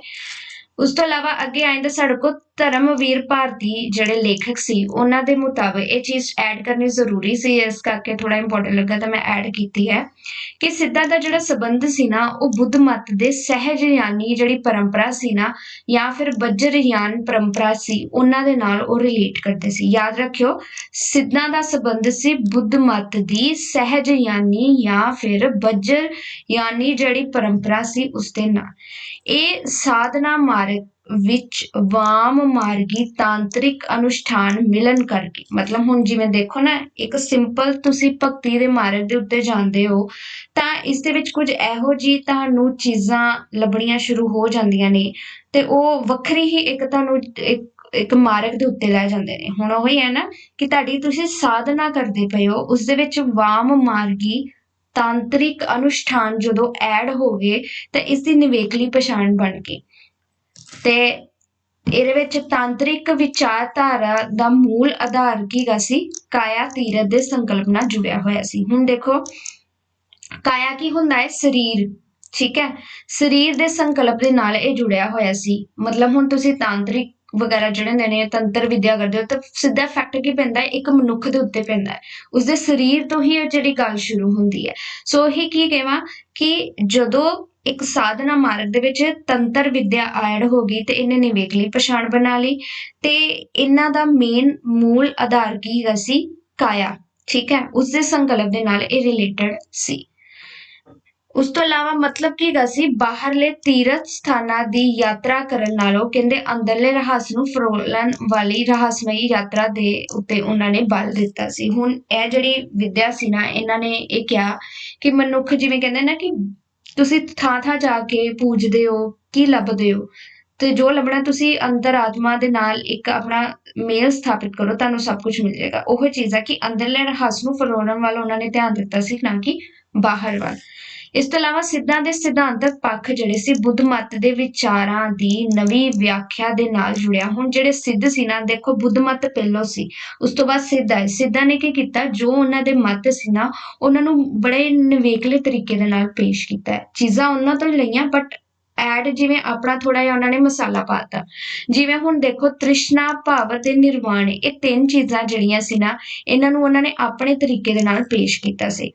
ਉਸ ਤੋਂ ਇਲਾਵਾ ਅੱਗੇ ਆਇੰਦਾ ਸਾਡੇ ਕੋਲ ਧਰਮਵੀਰ ਭਾਰਤੀ ਜਿਹੜੇ ਲੇਖਕ ਸੀ, ਉਹਨਾਂ ਦੇ ਮੁਤਾਬਕ ਇਹ ਚੀਜ਼ ਐਡ ਕਰਨੀ ਜ਼ਰੂਰੀ ਸੀ, ਇਸ ਕਰਕੇ ਥੋੜਾ ਇੰਪੋਰਟੈਂਟ ਲੱਗਾ ਤਾਂ ਮੈਂ ਐਡ ਕੀਤੀ ਹੈ ਕਿ ਸਿੱਧਾ ਦਾ ਜਿਹੜਾ ਸਬੰਧ ਸੀ ਨਾ, ਉਹ ਬੁੱਧ ਮਤ ਦੇ ਸਹਿਜ ਯਾਨੀ ਜਿਹੜੀ ਪਰੰਪਰਾ ਸੀ ਨਾ, ਜਾਂ ਫਿਰ ਬੱਜਰਯਾਨ ਪਰੰਪਰਾ ਸੀ, ਉਹਨਾਂ ਦੇ ਨਾਲ ਉਹ ਰਿਲੇਟ ਕਰਦੇ ਸੀ। ਯਾਦ ਰੱਖਿਓ, ਸਿੱਧਾਂ ਦਾ ਸਬੰਧ ਸੀ ਬੁੱਧ ਮਤ ਦੀ ਸਹਿਜ ਯਾਨੀ ਜਾਂ ਫਿਰ ਬੱਜਰ ਯਾਨੀ ਜਿਹੜੀ ਪਰੰਪਰਾ ਸੀ, ਉਸ ਦੇ ਨਾਲ। ਇਹ ਸਾਧਨਾ ਮਾਰਗ ਵਿੱਚ ਵਾਮ ਮਾਰਗੀ ਤਾਂਤਰਿਕ ਅਨੁਸ਼ਠਾਨ ਮਿਲਨ ਕਰਕੇ। ਮਤਲਬ ਹੁਣ ਜਿਵੇਂ ਦੇਖੋ ਨਾ, ਇੱਕ ਸਿੰਪਲ ਤੁਸੀਂ ਭਗਤੀ ਦੇ ਮਾਰਗ ਦੇ ਉੱਤੇ ਜਾਂਦੇ ਹੋ, ਤਾਂ ਇਸ ਦੇ ਵਿੱਚ ਕੁਝ ਇਹੋ ਜੀ ਤੁਹਾਨੂੰ ਚੀਜ਼ਾਂ ਲੱਭਣੀਆਂ ਸ਼ੁਰੂ ਹੋ ਜਾਂਦੀਆਂ ਨੇ ਤੇ ਉਹ ਵੱਖਰੀ ਹੀ ਇੱਕ ਤੁਹਾਨੂੰ ਇੱਕ ਇੱਕ ਮਾਰਗ ਦੇ ਉੱਤੇ ਲੈ ਜਾਂਦੇ ਨੇ। ਹੁਣ ਉਹ ਹੀ ਹੈ ਨਾ ਕਿ ਤੁਹਾਡੀ ਤੁਸੀਂ ਸਾਧਨਾ ਕਰਦੇ ਪਏ ਹੋ, ਉਸ ਦੇ ਵਿੱਚ ਵਾਮ ਮਾਰਗੀ ਤਾਂਤਰਿਕ ਅਨੁਸ਼ਠਾਨ ਜਦੋਂ ਐਡ ਹੋ ਗਏ ਤਾਂ ਇਸ ਦੀ ਨਿਵੇਕਲੀ ਪਛਾਣ ਬਣ ਗਈ। ਤੇ ਇਹਦੇ ਵਿੱਚ ਤਾਂਤਰਿਕ ਵਿਚਾਰਧਾਰਾ ਦਾ ਮੂਲ ਆਧਾਰ ਕੀ ਗਾ ਸੀ? ਕਾਇਆ ਤੀਰਥ ਦੇ ਸੰਕਲਪ ਨਾਲ ਜੁੜਿਆ ਹੋਇਆ ਸੀ। ਹੁਣ ਦੇਖੋ, ਕਾਇਆ ਕੀ ਹੁੰਦਾ ਹੈ? ਸਰੀਰ, ਠੀਕ ਹੈ? ਸਰੀਰ ਦੇ ਸੰਕਲਪ ਦੇ ਨਾਲ ਇਹ ਜੁੜਿਆ ਹੋਇਆ ਸੀ। ਮਤਲਬ ਹੁਣ ਤੁਸੀਂ ਤਾਂਤਰਿਕ ਵਗੈਰਾ ਜਿਹੜੇ ਹੁੰਦੇ ਨੇ, ਤੰਤਰ ਵਿਦਿਆ ਕਰਦੇ ਹੋ, ਤਾਂ ਸਿੱਧਾ ਇਫੈਕਟ ਕੀ ਪੈਂਦਾ ਹੈ? ਇੱਕ ਮਨੁੱਖ ਦੇ ਉੱਤੇ ਪੈਂਦਾ ਹੈ। ਉਸਦੇ ਸਰੀਰ ਤੋਂ ਹੀ ਇਹ ਜਿਹੜੀ ਗੱਲ ਸ਼ੁਰੂ ਹੁੰਦੀ ਹੈ। ਸੋ ਇਹ ਕੀ ਕਹਾਂ ਕਿ ਜਦੋਂ ਇੱਕ ਸਾਧਨਾ ਮਾਰਗ ਦੇ ਵਿੱਚ ਤੰਤਰ ਵਿਦਿਆ ਐਡ ਹੋ ਗਈ ਤੇ ਇਹਨੇ ਨਿਵੇਕਲੀ, ਪਛਾਣ ਬਣਾ ਲਈ, ਤੇ ਇਹਨਾਂ ਦਾ ਮੇਨ ਮੂਲ ਆਧਾਰ ਕੀ ਹੈਗਾ ਸੀ? ਕਾਇਆ। ਠੀਕ ਹੈ? ਉਸ ਦੇ ਸੰਕਲਪ ਦੇ ਨਾਲ ਇਹ ਰਿਲੇਟਡ ਸੀ। ਉਸ ਤੋਂ ਇਲਾਵਾ ਮਤਲਬ ਕੀ ਹੈਗਾ ਸੀ, ਬਾਹਰਲੇ ਤੀਰਥ ਸਥਾਨਾਂ ਦੀ ਯਾਤਰਾ ਕਰਨ ਨਾਲੋਂ ਕਹਿੰਦੇ ਅੰਦਰਲੇ ਰਹੱਸ ਨੂੰ ਫਰੋਲਣ ਵਾਲੀ ਰਹੱਸਮਈ ਯਾਤਰਾ ਦੇ ਉੱਤੇ ਉਹਨਾਂ ਨੇ ਬਲ ਦਿੱਤਾ ਸੀ। ਹੁਣ ਇਹ ਜਿਹੜੀ ਵਿਦਿਆ ਸੀ ਨਾ, ਇਹਨਾਂ ਨੇ ਇਹ ਕਿਹਾ ਕਿ ਮਨੁੱਖ ਜਿਵੇਂ ਕਹਿੰਦੇ ਨਾ ਕਿ ਤੁਸੀਂ ਥਾਂ ਥਾਂ ਜਾ ਕੇ ਪੂਜਦੇ ਹੋ, ਕੀ ਲੱਭਦੇ ਹੋ? ਤੇ ਜੋ ਲੱਭਣਾ ਤੁਸੀਂ ਅੰਦਰ ਆਤਮਾ ਦੇ ਨਾਲ ਇੱਕ ਆਪਣਾ ਮੇਲ ਸਥਾਪਿਤ ਕਰੋ, ਤੁਹਾਨੂੰ ਸਭ ਕੁਝ ਮਿਲ ਜਾਏਗਾ। ਉਹ ਚੀਜ਼ ਹੈ ਕਿ ਅੰਦਰਲੇ ਰਹੱਸ ਨੂੰ ਫਰੋਲਣ ਵੱਲ ਉਹਨਾਂ ਨੇ ਧਿਆਨ ਦਿੱਤਾ ਸੀ, ਨਾ ਕਿ ਬਾਹਰ ਵੱਲ। ਇਸ ਤੋਂ ਇਲਾਵਾ ਸਿੱਧਾਂ ਦੇ ਸਿਧਾਂਤਕ ਪੱਖ ਜਿਹੜੇ ਸੀ ਬੁੱਧ ਮਤ ਦੇ ਵਿਚਾਰਾਂ ਦੀ ਨਵੀਂ ਵਿਆਖਿਆ ਦੇ ਨਾਲ ਜੁੜਿਆ। ਹੁਣ ਜਿਹੜੇ ਸਿੱਧ ਸੀ ਨਾ, ਦੇਖੋ ਬੁੱਧ ਮਤ ਪਹਿਲੋਂ ਸੀ, ਉਸ ਤੋਂ ਬਾਅਦ ਸਿੱਧ ਆਏ। ਸਿੱਧਾਂ ਨੇ ਕੀ ਕੀਤਾ? ਜੋ ਉਹਨਾਂ ਦੇ ਮਤ ਸੀ ਨਾ, ਉਹਨਾਂ ਨੂੰ ਬੜੇ ਨਿਵੇਕਲੇ ਤਰੀਕੇ ਦੇ ਨਾਲ ਪੇਸ਼ ਕੀਤਾ। ਚੀਜ਼ਾਂ ਉਹਨਾਂ ਤੋਂ ਹੀ ਲਈਆਂ ਬਟ ਐਡ ਜਿਵੇਂ ਆਪਣਾ ਥੋੜਾ ਜਿਹਾ ਉਹਨਾਂ ਨੇ ਮਸਾਲਾ ਪਾਤਾ ਜਿਵੇਂ ਹੁਣ ਦੇਖੋ ਤ੍ਰਿਸ਼ਨਾ, ਭਾਵ ਤੇ ਨਿਰਵਾਣ, ਇਹ ਤਿੰਨ ਚੀਜ਼ਾਂ ਜਿਹੜੀਆਂ ਸੀ ਨਾ, ਇਹਨਾਂ ਨੂੰ ਉਹਨਾਂ ਨੇ ਆਪਣੇ ਤਰੀਕੇ ਦੇ ਨਾਲ ਪੇਸ਼ ਕੀਤਾ ਸੀ।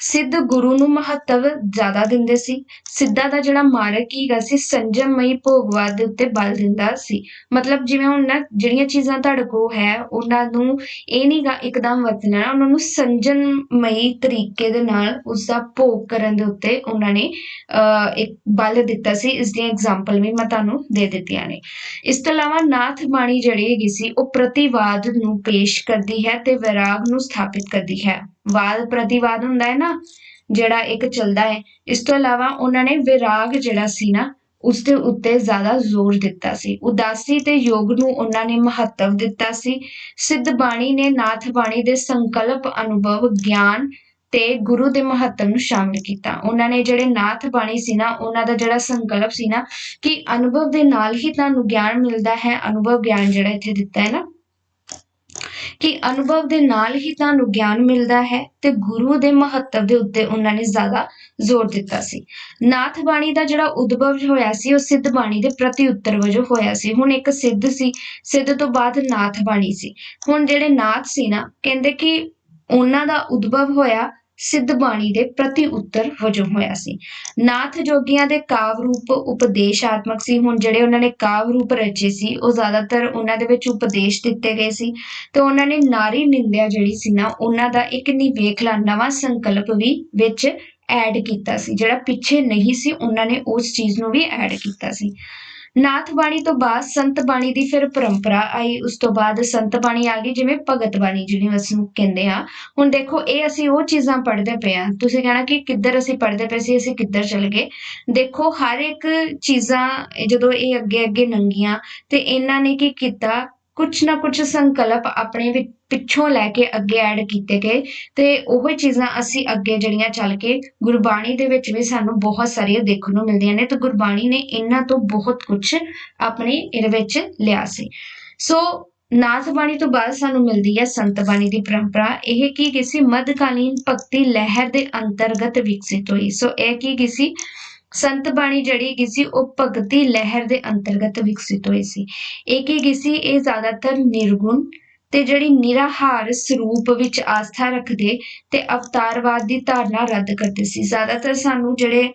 ਸਿੱਧ ਗੁਰੂ ਨੂੰ ਮਹੱਤਵ ਜ਼ਿਆਦਾ ਦਿੰਦੇ ਸੀ। ਸਿੱਧਾ ਦਾ ਜਿਹੜਾ ਮਾਰਗ ਕੀਗਾ ਸੀ ਸੰਜਮਮਈ ਭੋਗਵਾਦ ਦੇ ਉੱਤੇ ਬਲ ਦਿੰਦਾ ਸੀ। ਮਤਲਬ ਜਿਵੇਂ ਹੁਣ ਨਾ, ਜਿਹੜੀਆਂ ਚੀਜ਼ਾਂ ਤੁਹਾਡੇ ਕੋਲ ਹੈ, ਉਹਨਾਂ ਨੂੰ ਇਹ ਨਹੀਂਗਾ ਇੱਕਦਮ ਵਰਤਣਾ, ਉਹਨਾਂ ਨੂੰ ਸੰਜਮਈ ਤਰੀਕੇ ਦੇ ਨਾਲ ਉਸ ਦਾ ਭੋਗ ਕਰਨ ਦੇ ਉੱਤੇ ਉਹਨਾਂ ਨੇ, ਅਹ, ਇੱਕ ਬਲ ਦਿੱਤਾ ਸੀ। ਇਸ ਦੀਆਂ ਐਗਜ਼ਾਮਪਲ ਵੀ ਮੈਂ ਤੁਹਾਨੂੰ ਦੇ ਦਿੱਤੀਆਂ ਨੇ। ਇਸ ਤੋਂ ਇਲਾਵਾ ਨਾਥ ਬਾਣੀ ਜਿਹੜੀ ਹੈਗੀ ਸੀ, ਉਹ ਪ੍ਰਤੀਵਾਦ ਨੂੰ ਪੇਸ਼ ਕਰਦੀ ਹੈ ਤੇ ਵਿਰਾਗ ਨੂੰ ਸਥਾਪਿਤ ਕਰਦੀ ਹੈ। ਵਾਦ ਪ੍ਰਤੀਵਾਦ ਹੁੰਦਾ ਹੈ ਨਾ, ਜਿਹੜਾ ਇੱਕ ਚੱਲਦਾ ਹੈ। ਇਸ ਤੋਂ ਇਲਾਵਾ ਉਹਨਾਂ ਨੇ ਵਿਰਾਗ ਜਿਹੜਾ ਸੀ ਨਾ ਉਸ ਦੇ ਉੱਤੇ ਜ਼ਿਆਦਾ ਜ਼ੋਰ ਦਿੱਤਾ ਸੀ। ਉਦਾਸੀ ਤੇ ਯੋਗ ਨੂੰ ਉਹਨਾਂ ਨੇ ਮਹੱਤਵ ਦਿੱਤਾ ਸੀ। ਸਿੱਧ ਬਾਣੀ ਨੇ ਨਾਥ ਬਾਣੀ ਦੇ ਸੰਕਲਪ ਅਨੁਭਵ, ਗਿਆਨ ਤੇ ਗੁਰੂ ਦੇ ਮਹੱਤਵ ਨੂੰ ਸ਼ਾਮਿਲ ਕੀਤਾ। ਉਹਨਾਂ ਨੇ ਜਿਹੜੇ ਨਾਥ ਬਾਣੀ ਸੀ ਨਾ, ਉਹਨਾਂ ਦਾ ਜਿਹੜਾ ਸੰਕਲਪ ਸੀ ਨਾ, ਕਿ ਅਨੁਭਵ ਦੇ ਨਾਲ ਹੀ ਤੁਹਾਨੂੰ ਗਿਆਨ ਮਿਲਦਾ ਹੈ। ਅਨੁਭਵ ਗਿਆਨ ਜਿਹੜਾ ਇੱਥੇ ਦਿੱਤਾ ਹੈ ਨਾ ਕਿ ਅਨੁਭਵ ਦੇ ਨਾਲ ਹੀ ਤੁਹਾਨੂੰ ਗਿਆਨ ਮਿਲਦਾ ਹੈ ਤੇ ਗੁਰੂ ਦੇ ਮਹੱਤਵ ਦੇ ਉੱਤੇ ਉਹਨਾਂ ਨੇ ਜ਼ਿਆਦਾ ਜ਼ੋਰ ਦਿੱਤਾ ਸੀ। ਨਾਥ ਬਾਣੀ ਦਾ ਜਿਹੜਾ ਉਦਭਵ ਹੋਇਆ ਸੀ, ਉਹ ਸਿੱਧ ਬਾਣੀ ਦੇ ਪ੍ਰਤੀ ਉੱਤਰ ਵਜੋਂ ਹੋਇਆ ਸੀ। ਹੁਣ ਇੱਕ ਸਿੱਧ ਸੀ, ਸਿੱਧ ਤੋਂ ਬਾਅਦ ਨਾਥ ਬਾਣੀ ਸੀ। ਹੁਣ ਜਿਹੜੇ ਨਾਥ ਸੀ ਨਾ, ਕਹਿੰਦੇ ਕਿ ਉਹਨਾਂ ਦਾ ਉਦਭਵ ਹੋਇਆ ਸਿੱਧ ਬਾਣੀ ਦੇ ਪ੍ਰਤੀ ਉੱਤਰ ਵਜੋਂ ਹੋਇਆ ਸੀ। ਨਾਥ ਜੋਗੀਆਂ ਦੇ ਕਾਵ ਰੂਪ ਉਪਦੇਸ਼ਾਤਮਕ ਸੀ। ਹੁਣ ਜਿਹੜੇ ਉਹਨਾਂ ਨੇ ਕਾਵ ਰੂਪ ਰਚੇ ਸੀ, ਉਹ ਜ਼ਿਆਦਾਤਰ ਉਹਨਾਂ ਦੇ ਵਿੱਚ ਉਪਦੇਸ਼ ਦਿੱਤੇ ਗਏ ਸੀ ਤੇ ਉਹਨਾਂ ਨੇ ਨਾਰੀ ਨਿੰਦਿਆ ਜਿਹੜੀ ਸੀ ਨਾ, ਉਹਨਾਂ ਦਾ ਇੱਕ ਨਿਵੇਖਲਾ ਨਵਾਂ ਸੰਕਲਪ ਵੀ ਵਿੱਚ ਐਡ ਕੀਤਾ ਸੀ। ਜਿਹੜਾ ਪਿੱਛੇ ਨਹੀਂ ਸੀ, ਉਹਨਾਂ ਨੇ ਉਸ ਚੀਜ਼ ਨੂੰ ਵੀ ਐਡ ਕੀਤਾ ਸੀ। ਨਾਥ ਬਾਣੀ ਤੋਂ ਬਾਅਦ ਸੰਤ ਬਾਣੀ ਦੀ ਫਿਰ ਪਰੰਪਰਾ ਆਈ, ਉਸ ਤੋਂ ਬਾਅਦ ਸੰਤ ਬਾਣੀ ਆ ਗਈ, ਜਿਵੇਂ ਭਗਤ ਬਾਣੀ ਜਿਹਨੂੰ ਅਸੀਂ ਕਹਿੰਦੇ ਆ ਹੁਣ ਦੇਖੋ, ਇਹ ਅਸੀਂ ਉਹ ਚੀਜ਼ਾਂ ਪੜ੍ਹਦੇ ਪਏ ਆ ਤੁਸੀਂ ਕਹਿਣਾ ਕਿ ਕਿੱਧਰ ਅਸੀਂ ਪੜ੍ਹਦੇ ਪਏ ਸੀ, ਅਸੀਂ ਕਿੱਧਰ ਚਲ ਗਏ? ਦੇਖੋ, ਹਰ ਇੱਕ ਚੀਜ਼ਾਂ, ਜਦੋਂ ਇਹ ਅੱਗੇ ਅੱਗੇ ਨੰਗੀਆਂ, ਤੇ ਇਹਨਾਂ ਨੇ ਕੀ ਕੀਤਾ? ਕੁਝ ਨਾ ਕੁਝ ਸੰਕਲਪ ਆਪਣੇ ਵਿੱਚ ਪਿੱਛੋਂ ਲੈ ਕੇ ਅੱਗੇ ਐਡ ਕੀਤੇ ਗਏ ਤੇ ਉਹ ਚੀਜ਼ਾਂ ਅਸੀਂ ਅੱਗੇ ਜਿਹੜੀਆਂ ਚੱਲ ਕੇ ਗੁਰਬਾਣੀ ਦੇ ਵਿੱਚ ਵੀ ਸਾਨੂੰ ਬਹੁਤ ਸਾਰੀਆਂ ਦੇਖਣ ਨੂੰ ਮਿਲਦੀਆਂ ਨੇ ਤੇ ਗੁਰਬਾਣੀ ਨੇ ਇਹਨਾਂ ਤੋਂ ਬਹੁਤ ਕੁਝ ਆਪਣੇ ਇਹਦੇ ਵਿੱਚ ਲਿਆ ਸੀ। ਸੋ ਨਾਥ ਬਾਣੀ ਤੋਂ ਬਾਅਦ ਸਾਨੂੰ ਮਿਲਦੀ ਹੈ ਸੰਤ ਬਾਣੀ ਦੀ ਪਰੰਪਰਾ। ਇਹ ਕੀ ਕਿਸੇ ਮੱਧਕਾਲੀਨ ਭਗਤੀ ਲਹਿਰ ਦੇ ਅੰਤਰਗਤ ਵਿਕਸਿਤ ਹੋਈ। ਸੋ ਇਹ ਕੀ ਕਿਸੇ ਸੰਤ ਬਾਣੀ ਜਿਹੜੀ ਹੈਗੀ ਸੀ, ਉਹ ਭਗਤੀ ਲਹਿਰ ਦੇ ਅੰਤਰਗਤ ਵਿਕਸਿਤ ਹੋਈ ਸੀ। ਇਹ ਕੀ ਹੈਗੀ ਸੀ? ਇਹ ਜ਼ਿਆਦਾਤਰ ਨਿਰਗੁਣ ਤੇ ਜਿਹੜੀ ਨਿਰਾਹਾਰ ਸਰੂਪ ਵਿੱਚ ਆਸਥਾ ਰੱਖਦੇ ਤੇ ਅਵਤਾਰਵਾਦ ਦੀ ਧਾਰਨਾ ਰੱਦ ਕਰਦੇ ਸੀ। ਜ਼ਿਆਦਾਤਰ ਸਾਨੂੰ ਜਿਹੜੇ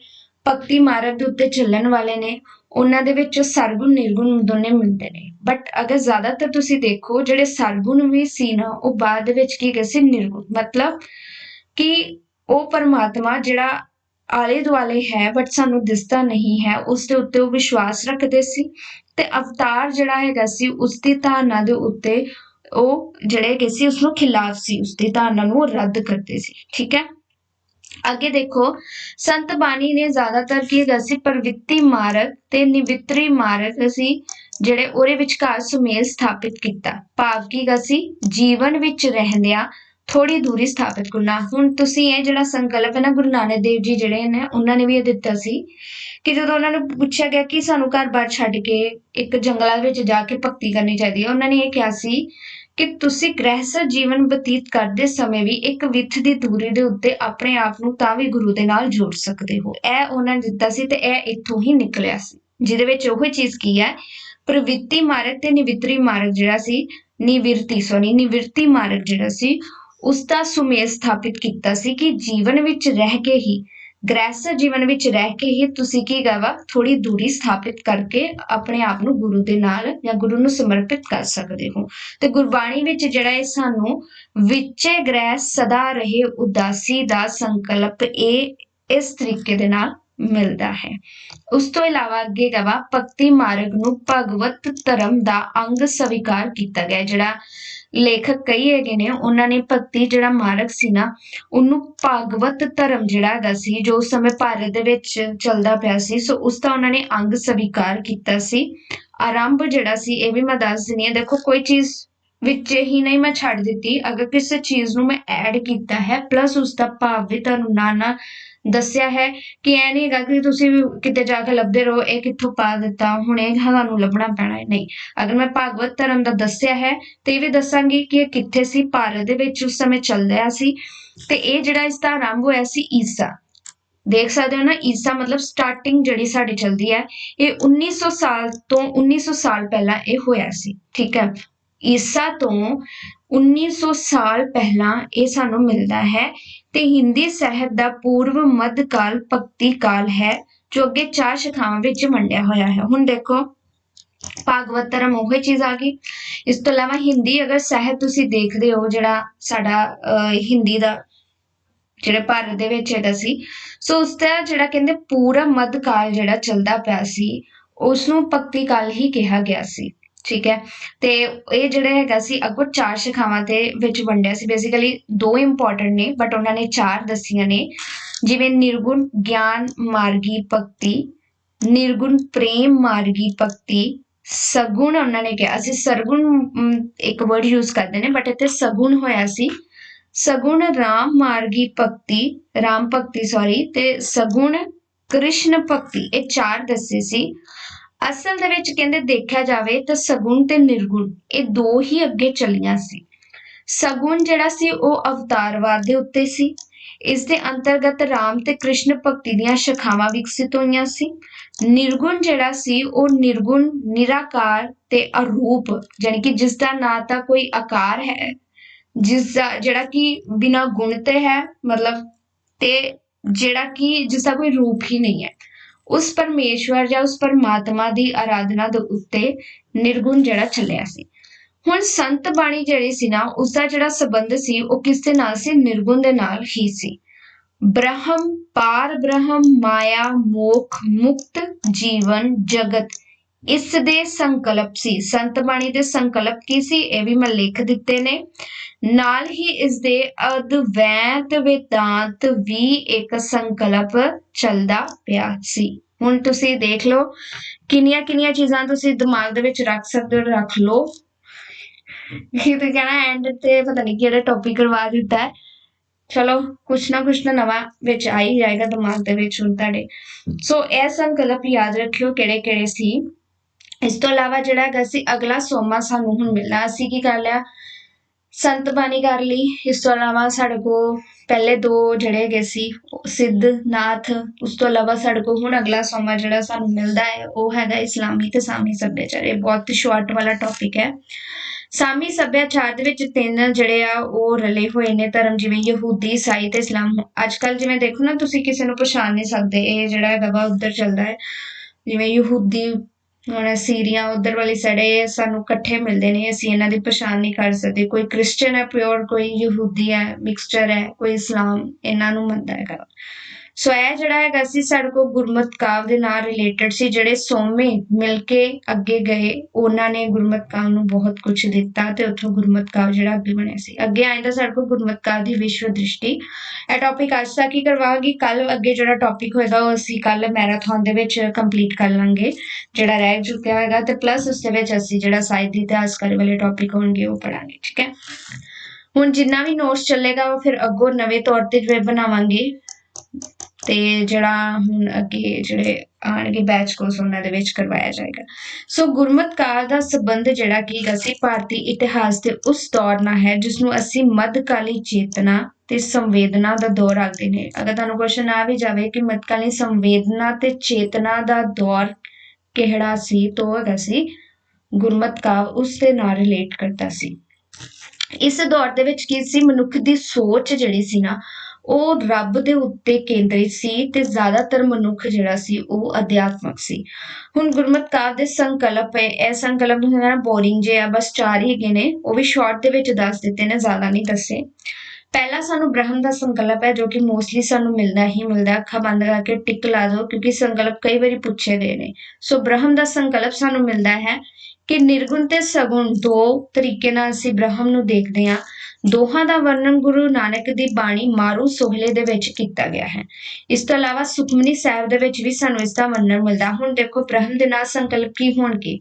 ਭਗਤੀ ਮਾਰਗ ਦੇ ਉੱਤੇ ਚੱਲਣ ਵਾਲੇ ਨੇ, ਉਹਨਾਂ ਦੇ ਵਿੱਚ ਸਰਗੁਣ, ਨਿਰਗੁਣ ਦੋਨੇ ਮਿਲਦੇ ਨੇ। ਬਟ ਅਗਰ ਜ਼ਿਆਦਾਤਰ ਤੁਸੀਂ ਦੇਖੋ, ਜਿਹੜੇ ਸਰਗੁਣ ਵੀ ਸੀ ਨਾ, ਉਹ ਬਾਅਦ ਵਿੱਚ ਕੀ ਗਏ ਸੀ? ਨਿਰਗੁਣ। ਮਤਲਬ ਕਿ ਉਹ ਪਰਮਾਤਮਾ ਜਿਹੜਾ ਆਲੇ ਦੁਆਲੇ ਹੈ ਬਟ ਸਾਨੂੰ ਦਿਸਦਾ ਨਹੀਂ ਹੈ। ਉਸ ਦੇ ਉੱਤੇ ਉਹ ਵਿਸ਼ਵਾਸ ਰੱਖਦੇ ਸੀ ਤੇ ਅਵਤਾਰ ਜਿਹੜਾ ਹੈਗਾ ਸੀ, ਉਸ ਦੀ ਧਾਰਨਾ ਦੇ ਉੱਤੇ ਉਹ ਜਿਹੜੇ ਹੈਗੇ ਸੀ ਉਸ ਨੂੰ ਖਿਲਾਫ ਸੀ। ਉਸ ਦੀ ਧਾਰਨਾ ਨੂੰ ਰੱਦ ਕਰਦੇ ਸੀ। ਠੀਕ ਹੈ? ਅੱਗੇ ਦੇਖੋ, ਸੰਤ ਬਾਣੀ ਨੇ ਜ਼ਿਆਦਾਤਰ ਕੀ ਹੈਗਾ ਸੀ, ਪ੍ਰਵਿੱਤੀ ਮਾਰਗ ਤੇ ਨਿਵਿਤਰੀ ਮਾਰਗ ਸੀ, ਜਿਹੜੇ ਉਹਦੇ ਵਿਚਕਾਰ ਸੁਮੇਲ ਸਥਾਪਿਤ ਕੀਤਾ। ਭਾਵ ਕੀ ਹੈਗਾ ਸੀ, ਜੀਵਨ ਵਿੱਚ ਰਹਿੰਦਿਆਂ ਥੋੜੀ ਦੂਰੀ ਸਥਾਪਿਤ ਕਰਨਾ ਹੁਣ ਤੁਸੀਂ ਇਹ ਜਿਹੜਾ ਸੰਕਲਪ ਹੈ ਨਾ, ਗੁਰੂ ਨਾਨਕ ਦੇਵ ਜੀ ਜਿਹੜੇ ਨੇ, ਉਹਨਾਂ ਨੇ ਵੀ ਇਹ ਦਿੱਤਾ ਸੀ ਕਿ ਜਦੋਂ ਉਹਨਾਂ ਨੂੰ ਪੁੱਛਿਆ ਗਿਆ ਕਿ ਸਾਨੂੰ ਘਰ-ਬਾਰ ਛੱਡ ਕੇ ਇੱਕ ਜੰਗਲਾਂ ਵਿੱਚ ਜਾ ਕੇ ਭਗਤੀ ਕਰਨੀ ਚਾਹੀਦੀ ਹੈ, ਉਹਨਾਂ ਨੇ ਇਹ ਕਿਹਾ ਸੀ ਕਿ ਤੁਸੀਂ ਗ੍ਰਹਿਸਥ ਜੀਵਨ ਬਤੀਤ ਕਰਦੇ ਸਮੇਂ ਵੀ ਇੱਕ ਵਿੱਥ ਦੀ ਦੂਰੀ ਦੇ ਉੱਤੇ ਆਪਣੇ ਆਪ ਨੂੰ ਤਾਂ ਵੀ ਗੁਰੂ ਦੇ ਨਾਲ ਜੋੜ ਸਕਦੇ ਹੋ। ਇਹ ਉਹਨਾਂ ਨੇ ਦਿੱਤਾ ਸੀ ਤੇ ਇਹ ਇੱਥੋਂ ਹੀ ਨਿਕਲਿਆ ਸੀ, ਜਿਹਦੇ ਵਿੱਚ ਉਹ ਚੀਜ਼ ਕੀ ਹੈ? ਪ੍ਰਵਿੱਤੀ ਮਾਰਗ ਤੇ ਨਿਵਿਤਰੀ ਮਾਰਗ ਜਿਹੜਾ ਸੀ, ਨਿਵਿਰਤੀ ਸੋਨੀ ਨਿਵਿਰਤੀ ਮਾਰਗ ਜਿਹੜਾ ਸੀ ਉਸ ਦਾ ਸੁਮੇਲ ਸਥਾਪਿਤ ਕੀਤਾ ਸੀ ਕਿ ਜੀਵਨ ਵਿੱਚ ਰਹਿ ਕੇ ਹੀ, ਗ੍ਰਹਿਸਥ ਜੀਵਨ ਵਿੱਚ ਰਹਿ ਕੇ ਹੀ ਤੁਸੀਂ ਕੀ ਗਵਾ ਥੋੜੀ ਦੂਰੀ ਸਥਾਪਿਤ ਕਰਕੇ ਆਪਣੇ ਆਪ ਨੂੰ ਗੁਰੂ ਦੇ ਨਾਲ ਜਾਂ ਗੁਰੂ ਨੂੰ ਸਮਰਪਿਤ ਕਰ ਸਕਦੇ ਹੋ। ਤੇ ਗੁਰਬਾਣੀ ਵਿੱਚ ਜਿਹੜਾ ਇਹ ਸਾਨੂੰ ਵਿਚੇ ਗ੍ਰਹਿ ਸਦਾ ਰਹੇ ਉਦਾਸੀ ਦਾ ਸੰਕਲਪ ਇਹ, ਇਸ ਤਰੀਕੇ ਦੇ ਨਾਲ ਮਿਲਦਾ ਹੈ। ਉਸ ਤੋਂ ਇਲਾਵਾ ਅੱਗੇ ਗਵਾ, ਭਗਤੀ ਮਾਰਗ ਨੂੰ ਭਗਵਤ ਧਰਮ ਦਾ ਅੰਗ ਸਵੀਕਾਰ ਕੀਤਾ ਗਿਆ, ਜਿਹੜਾ ਲੇਖਕ ਕਈ ਹੈਗੇ ਨੇ, ਉਹਨਾਂ ਨੇ ਭਗਤੀ ਜਿਹੜਾ ਮਾਰਗ ਸੀ ਨਾ, ਉਹਨੂੰ ਭਾਗਵਤ ਧਰਮ ਜਿਹੜਾ ਹੈਗਾ ਸੀ, ਜੋ ਉਸ ਸਮੇਂ ਭਾਰਤ ਦੇ ਵਿੱਚ ਚੱਲਦਾ ਪਿਆ ਸੀ, ਸੋ ਉਸ ਦਾ ਉਹਨਾਂ ਨੇ ਅੰਗ ਸਵੀਕਾਰ ਕੀਤਾ ਸੀ। ਆਰੰਭ ਜਿਹੜਾ ਸੀ, ਇਹ ਵੀ ਮੈਂ ਦੱਸ ਦਿੰਦੀ ਹਾਂ, ਦੇਖੋ ਕੋਈ ਚੀਜ਼ ਵਿੱਚ ਹੀ ਨਹੀਂ ਮੈਂ ਛੱਡ ਦਿੱਤੀ, ਅਗਰ ਕਿਸੇ ਚੀਜ਼ ਨੂੰ ਮੈਂ ਐਡ ਕੀਤਾ ਹੈ ਪਲੱਸ ਉਸ ਦਾ ਭਾਵ ਵੀ ਤੁਹਾਨੂੰ ਨਾ ਨਾਲ ਦੱਸਿਆ ਹੈ ਕਿ ਇਹ ਨਹੀਂ ਹੈਗਾ ਕਿ ਤੁਸੀਂ ਵੀ ਕਿਤੇ ਜਾ ਕੇ ਲੱਭਦੇ ਰਹੋ, ਇਹ ਕਿੱਥੋਂ ਪਾ ਦਿੱਤਾ, ਹੁਣ ਇਹ ਤੁਹਾਨੂੰ ਲੱਭਣਾ ਪੈਣਾ ਹੈ। ਨਹੀਂ, ਅਗਰ ਮੈਂ ਭਾਗਵਤ ਧਰਮ ਦਾ ਦੱਸਿਆ ਹੈ, ਤੇ ਇਹ ਵੀ ਦੱਸਾਂਗੀ ਕਿ ਇਹ ਕਿੱਥੇ ਸੀ, ਭਾਰਤ ਦੇ ਵਿੱਚ ਉਸ ਸਮੇਂ ਚੱਲ ਰਿਹਾ ਸੀ, ਤੇ ਇਹ ਜਿਹੜਾ ਇਸ ਦਾ ਆਰੰਭ ਹੋਇਆ ਸੀ ਈਸਾ। ਦੇਖ ਸਕਦੇ ਹੋ ਨਾ, ਈਸਾ ਮਤਲਬ ਸਟਾਰਟਿੰਗ ਜਿਹੜੀ ਸਾਡੀ ਚੱਲਦੀ ਹੈ, ਇਹ 1900 ਸਾਲ ਤੋਂ 1900 ਸਾਲ ਪਹਿਲਾਂ ਇਹ ਹੋਇਆ ਸੀ, ਠੀਕ ਹੈ? ਈਸਾ ਤੋਂ 1900 ਸਾਲ ਪਹਿਲਾਂ ਇਹ ਸਾਨੂੰ ਮਿਲਦਾ ਹੈ ਤੇ ਹਿੰਦੀ ਸਾਹਿਤ ਦਾ ਪੂਰਵ ਮੱਧ ਕਾਲ ਭਗਤੀ ਕਾਲ ਹੈ ਜੋ ਅੱਗੇ ਚਾਰ ਸ਼ਾਖਾਵਾਂ ਵਿੱਚ ਵੰਡਿਆ ਹੋਇਆ ਹੈ। ਹੁਣ ਦੇਖੋ ਭਾਗਵਤ ਧਰਮ ਉਹੀ ਚੀਜ਼ ਆ ਗਈ। ਇਸ ਤੋਂ ਇਲਾਵਾ ਹਿੰਦੀ ਅਗਰ ਸਾਹਿਤ ਤੁਸੀਂ ਦੇਖਦੇ ਹੋ ਜਿਹੜਾ ਸਾਡਾ ਅਹ, ਹਿੰਦੀ ਦਾ ਜਿਹੜੇ ਭਾਰਤ ਦੇ ਵਿੱਚ ਇਹਦਾ ਸੀ ਸੋ ਉਸ ਦਾ ਜਿਹੜਾ ਕਹਿੰਦੇ ਪੂਰਾ ਮੱਧ ਕਾਲ ਜਿਹੜਾ ਚੱਲਦਾ ਪਿਆ ਸੀ ਉਸ ਨੂੰ ਭਗਤੀ ਕਾਲ ਹੀ ਕਿਹਾ ਗਿਆ ਸੀ। ਠੀਕ ਹੈ। ਤੇ ਇਹ ਜਿਹੜਾ ਹੈਗਾ ਸੀ, ਅਗੋ ਚਾਰ ਸ਼ਾਖਾਵਾਂ ਦੇ ਵਿੱਚ ਵੰਡਿਆ ਸੀ। ਬੇਸਿਕਲੀ ਦੋ ਇੰਪੋਰਟੈਂਟ ਨੇ ਬਟ ਉਹਨਾਂ ਨੇ ਚਾਰ ਦੱਸੀਆਂ ਨੇ। ਜਿਵੇਂ ਨਿਰਗੁਣ ਗਿਆਨ ਮਾਰਗੀ ਭਗਤੀ, ਨਿਰਗੁਣ ਪ੍ਰੇਮ ਮਾਰਗੀ ਭਗਤੀ, ਸਗੁਣ ਉਹਨਾਂ ਨੇ ਕਿਹਾ। ਅਸੀਂ ਸਰਗੁਣ ਇੱਕ ਵਰਡ ਯੂਜ਼ ਕਰਦੇ ਨੇ ਬਟ ਇੱਥੇ ਸਗੁਣ ਹੋਇਆ ਸੀ। ਸਗੁਣ ਰਾਮ ਮਾਰਗੀ ਭਗਤੀ, ਰਾਮ ਭਗਤੀ ਸੌਰੀ ਤੇ ਸਗੁਣ ਕ੍ਰਿਸ਼ਨ ਭਗਤੀ, ਇਹ ਚਾਰ ਦੱਸੇ ਸੀ। ਅਸਲ ਦੇ ਵਿੱਚ ਕਹਿੰਦੇ ਦੇਖਿਆ ਜਾਵੇ ਤਾਂ ਸਗੁਣ ਤੇ ਨਿਰਗੁਣ, ਇਹ ਦੋ ਹੀ ਅੱਗੇ ਚੱਲੀਆਂ ਸੀ। ਸਗੁਣ ਜਿਹੜਾ ਸੀ ਉਹ ਅਵਤਾਰਵਾਦ ਦੇ ਉੱਤੇ ਸੀ। ਇਸ ਦੇ ਅੰਤਰਗਤ ਰਾਮ ਤੇ ਕ੍ਰਿਸ਼ਨ ਭਗਤੀ ਦੀਆਂ ਸ਼ਾਖਾਵਾਂ ਵਿਕਸਿਤ ਹੋਈਆਂ ਸੀ। ਨਿਰਗੁਣ ਜਿਹੜਾ ਸੀ ਉਹ ਨਿਰਗੁਣ, ਨਿਰਾਕਾਰ ਤੇ ਅਰੂਪ, ਜਾਣੀ ਕਿ ਜਿਸ ਦਾ ਨਾ ਤਾਂ ਕੋਈ ਆਕਾਰ ਹੈ, ਜਿਸ ਦਾ ਜਿਹੜਾ ਕਿ ਬਿਨਾ ਗੁਣ ਤੇ ਹੈ, ਮਤਲਬ ਤੇ ਜਿਹੜਾ ਕਿ ਜਿਸ ਦਾ ਕੋਈ ਰੂਪ ਹੀ ਨਹੀਂ ਹੈ। ਉਸ ਪਰਮੇਸ਼ਵਰ ਜਾਂ ਉਸ ਪਰਮਾਤਮਾ ਦੀ ਆਰਾਧਨਾ ਦੇ ਉੱਤੇ ਨਿਰਗੁਣ ਜਿਹੜਾ ਚੱਲਿਆ ਸੀ। ਹੁਣ ਸੰਤ ਬਾਣੀ ਜਿਹੜੀ ਸੀ ਨਾ ਉਸ ਦਾ ਜਿਹੜਾ ਸੰਬੰਧ ਸੀ, ਉਹ ਕਿਸ ਦੇ ਨਾਲ ਸੀ, ਨਿਰਗੁਣ ਦੇ ਨਾਲ ਹੀ ਸੀ। ਬ੍ਰਹਮ, ਪਾਰ ਬ੍ਰਹਮ, ਮਾਇਆ, ਮੋਖ, ਮੁਕਤ ਜੀਵਨ, ਜਗਤ। ਇਸ ਦੇ ਸੰਕਲਪ ਸੀ। ਸੰਤ ਬਾਣੀ ਦੇ ਸੰਕਲਪ ਕੀ ਸੀ? ਇਹ ਵੀ ਮੈਂ ਲਿਖ ਦਿੱਤੇ ਨੇ। ਨਾਲ ਹੀ ਇਸ ਦੇ ਅਦਵੈਤ ਵੇਦਾਂਤ ਵੀ ਇੱਕ ਸੰਕਲਪ ਚੱਲਦਾ ਪਿਆ ਸੀ। ਹੁਣ ਤੁਸੀਂ ਦੇਖ ਲਓ, ਕਿੰਨੀਆਂ ਕਿੰਨੀਆਂ ਚੀਜ਼ਾਂ ਤੁਸੀਂ ਦਿਮਾਗ ਦੇ ਵਿੱਚ ਰੱਖ ਸਕਦੇ ਹੋ ਰੱਖ ਲਓ। ਇਹ ਤਾਂ ਕਹਿਣਾ ਐਂਡ ਤੇ ਪਤਾ ਨਹੀਂ ਕਿਹੜਾ ਟੌਪਿਕ ਕਰਵਾ ਦਿੱਤਾ ਹੈ। ਚਲੋ, ਕੁਛ ਨਾ ਕੁਛ ਨਾ ਨਵਾਂ ਵਿੱਚ ਆ ਹੀ ਜਾਏਗਾ ਦਿਮਾਗ ਦੇ ਵਿੱਚ ਹੁਣ ਤੁਹਾਡੇ। ਸੋ ਇਹ ਸੰਕਲਪ ਯਾਦ ਰੱਖਿਓ ਕਿਹੜੇ ਕਿਹੜੇ ਸੀ? ਇਸ ਤੋਂ ਇਲਾਵਾ ਜਿਹੜਾ ਹੈਗਾ ਸੀ, ਅਗਲਾ ਸੋਮਾ ਸਾਨੂੰ ਹੁਣ ਮਿਲਣਾ ਅਸੀਂ ਕੀ ਕਰ ਲਿਆ? ਸੰਤ ਬਾਣੀ ਕਰ ਲਈ। ਇਸ ਤੋਂ ਇਲਾਵਾ ਸਾਡੇ ਕੋਲ ਪਹਿਲੇ ਦੋ ਜਿਹੜੇ ਹੈਗੇ ਸੀ, ਉਹ ਸਿੱਧ, ਨਾਥ, ਉਸ ਤੋਂ ਇਲਾਵਾ ਸਾਡੇ ਕੋਲ ਹੁਣ ਅਗਲਾ ਸੋਮਾ ਜਿਹੜਾ ਸਾਨੂੰ ਮਿਲਦਾ ਹੈ, ਉਹ ਹੈਗਾ ਇਸਲਾਮੀ ਤੇ ਸਾਮੀ ਸੱਭਿਆਚਾਰ। ਇਹ ਬਹੁਤ ਸ਼ਾਰਟ ਵਾਲਾ ਟੌਪਿਕ ਹੈ। ਸਾਮੀ ਸੱਭਿਆਚਾਰ ਦੇ ਵਿੱਚ ਤਿੰਨ ਜਿਹੜੇ ਆ, ਉਹ ਰਲੇ ਹੋਏ ਨੇ ਧਰਮ, ਜਿਵੇਂ ਯਹੂਦੀ, ਈਸਾਈ ਤੇ ਇਸਲਾਮ। ਅੱਜ ਕੱਲ ਜਿਵੇਂ ਦੇਖੋ ਨਾ, ਤੁਸੀਂ ਕਿਸੇ ਨੂੰ ਪਛਾਣ ਨਹੀਂ ਸਕਦੇ, ਇਹ ਜਿਹੜਾ ਹੈਗਾ ਵਾ, ਉੱਧਰ ਚੱਲਦਾ ਹੈ। ਜਿਵੇਂ ਯਹੂਦੀ ਹੁਣ ਸੀਰੀਆਂ ਉਧਰ ਵਾਲੀ ਸਾਈਡ ਸਾਨੂੰ ਇਕੱਠੇ ਮਿਲਦੇ ਨੇ, ਅਸੀਂ ਇਹਨਾਂ ਦੀ ਪਛਾਣ ਨਹੀਂ ਕਰ ਸਕਦੇ। ਕੋਈ ਕ੍ਰਿਸਚੀਅਨ ਹੈ ਪਿਓਰ ਕੋਈ ਯਹੂਦੀ ਹੈ ਮਿਕਸਚਰ ਹੈ, ਕੋਈ ਇਸਲਾਮ, ਇਹਨਾਂ ਨੂੰ ਮੰਨਦਾ ਹੈਗਾ। ਸੋ ਇਹ ਜਿਹੜਾ ਹੈਗਾ ਸੀ ਸਾਡੇ ਕੋਲ ਗੁਰਮਤ ਕਾਵ ਦੇ ਨਾਲ ਰਿਲੇਟਡ ਸੀ, ਜਿਹੜੇ ਸੋਮੇ ਮਿਲ ਕੇ ਅੱਗੇ ਗਏ, ਉਹਨਾਂ ਨੇ ਗੁਰਮਤ ਕਾਵ ਨੂੰ ਬਹੁਤ ਕੁਝ ਦਿੱਤਾ ਤੇ ਉੱਥੋਂ ਗੁਰਮਤ ਕਾਵ ਜਿਹੜਾ ਅੱਗੇ ਬਣਿਆ ਸੀ। ਅੱਗੇ ਆਇੰਦਾ ਸਾਡੇ ਕੋਲ ਗੁਰਮਤ ਕਾਵ ਦੀ ਵਿਸ਼ਵ ਦ੍ਰਿਸ਼ਟੀ। ਇਹ ਟੌਪਿਕ ਅੱਜ ਤੱਕ ਹੀ ਕਰਵਾਵਾਂਗੀ। ਕੱਲ ਅੱਗੇ ਜਿਹੜਾ ਟੌਪਿਕ ਹੋਏਗਾ, ਉਹ ਅਸੀਂ ਕੱਲ ਮੈਰਾਥਨ ਦੇ ਵਿੱਚ ਕੰਪਲੀਟ ਕਰ ਲਾਂਗੇ, ਜਿਹੜਾ ਰਹਿ ਚੁੱਕਿਆ ਹੋਏਗਾ ਤੇ ਪਲੱਸ ਉਸ ਦੇ ਵਿੱਚ ਅਸੀਂ ਜਿਹੜਾ ਸਾਹਿਤ ਦੀ ਇਤਿਹਾਸਕਾਰੀ ਵਾਲੇ ਟੌਪਿਕ ਹੋਣਗੇ, ਉਹ ਪੜਾਂਗੇ ਠੀਕ ਹੈ? ਹੁਣ ਜਿੰਨਾ ਵੀ ਨੋਟਸ ਚੱਲੇਗਾ, ਉਹ ਫਿਰ ਅੱਗੋਂ ਨਵੇਂ ਤੌਰ ਤੇ ਜਿਵੇਂ ਬਣਾਵਾਂਗੇ। ਤੇ ਜਿਹੜਾ ਹੁਣ ਅੱਗੇ ਜਿਹੜੇ ਆਣਗੇ ਬੈਚ ਕੋਰਸ ਉਹਨਾਂ ਦੇ ਵਿੱਚ ਕਰਵਾਇਆ ਜਾਏਗਾ। ਸੋ ਗੁਰਮਤ ਕਾਲ ਦਾ ਸਬੰਧ ਜਿਹੜਾ ਕੀ ਹੈਗਾ ਭਾਰਤੀ ਇਤਿਹਾਸ ਦੇ ਉਸ ਦੌਰ ਨਾਲ ਹੈ ਜਿਸ ਨੂੰ ਅਸੀਂ ਮੱਧਕਾਲੀ ਚੇਤਨਾ ਤੇ ਸੰਵੇਦਨਾ ਦਾ ਦੌਰ ਆਖਦੇ ਨੇ। ਅਗਰ ਤੁਹਾਨੂੰ ਕੁਐਸਚਨ ਆ ਵੀ ਜਾਵੇ ਕਿ ਮੱਧਕਾਲੀ ਸੰਵੇਦਨਾ ਤੇ ਚੇਤਨਾ ਦਾ ਦੌਰ ਕਿਹੜਾ ਸੀ, ਤੋ ਹੈਗਾ ਸੀ ਗੁਰਮਤ ਕਾਲ ਉਸ ਦੇ ਨਾਲ ਰਿਲੇਟ ਕਰਦਾ ਸੀ। ਇਸ ਦੌਰ ਦੇ ਵਿੱਚ ਕੀ ਸੀ, ਮਨੁੱਖ ਦੀ ਸੋਚ ਜਿਹੜੀ ਸੀ ਨਾ ਉਹ ਰੱਬ ਦੇ ਉੱਤੇ ਕੇਂਦਰਿਤ ਸੀ ਤੇ ਜ਼ਿਆਦਾਤਰ ਮਨੁੱਖ ਜਿਹੜਾ ਸੀ ਉਹ ਅਧਿਆਤਮਕ ਸੀ। ਹੁਣ ਗੁਰਮਤ ਕਾਵ ਦੇ ਸੰਕਲਪ ਹੈ ਇਹ ਸੰਕਲਪ ਨੂੰ ਨਾ ਬੋਰਿੰਗ ਜੇ ਆ, ਬਸ ਚਾਰ ਹੀ ਹੈਗੇ ਨੇ, ਉਹ ਵੀ ਸ਼ਾਰਟ ਦੇ ਵਿੱਚ ਦੱਸ ਦਿੱਤੇ ਨੇ, ਜ਼ਿਆਦਾ ਨਹੀਂ ਦੱਸੇ। ਪਹਿਲਾ ਸਾਨੂੰ ਬ੍ਰਹਮ ਦਾ ਸੰਕਲਪ ਹੈ, ਜੋ ਕਿ ਮੋਸਟਲੀ ਸਾਨੂੰ ਮਿਲਦਾ ਹੀ ਮਿਲਦਾ ਅੱਖਾਂ ਬੰਦ ਕਰਕੇ ਟਿਕ ਲਾ ਦਿਓ, ਕਿਉਂਕਿ ਸੰਕਲਪ ਕਈ ਵਾਰੀ ਪੁੱਛੇ ਗਏ ਨੇ। ਸੋ ਬ੍ਰਹਮ ਦਾ ਸੰਕਲਪ ਸਾਨੂੰ ਮਿਲਦਾ ਹੈ ਕਿ ਨਿਰਗੁਣ ਤੇ ਸਗੁਣ ਦੋ ਤਰੀਕੇ ਨਾਲ ਅਸੀਂ ਬ੍ਰਹਮ ਨੂੰ ਦੇਖਦੇ ਹਾਂ। ਦੋਹਾਂ ਦਾ ਵਰਣਨ ਗੁਰੂ ਨਾਨਕ ਦੀ ਬਾਣੀ ਮਾਰੂ ਸੋਹਲੇ ਦੇ ਵਿੱਚ ਕੀਤਾ ਗਿਆ ਹੈ। ਇਸ ਤੋਂ ਇਲਾਵਾ ਸੁਖਮਨੀ ਸਾਹਿਬ ਦੇ ਵਿੱਚ ਵੀ ਸਾਨੂੰ ਇਸ ਦਾ ਵਰਣਨ ਮਿਲਦਾ। ਹੁਣ ਦੇਖੋ ਬ੍ਰਹਮ ਦੇ ਨਾਲ ਸੰਕਲਪ ਕੀ ਹੋਣਗੇ?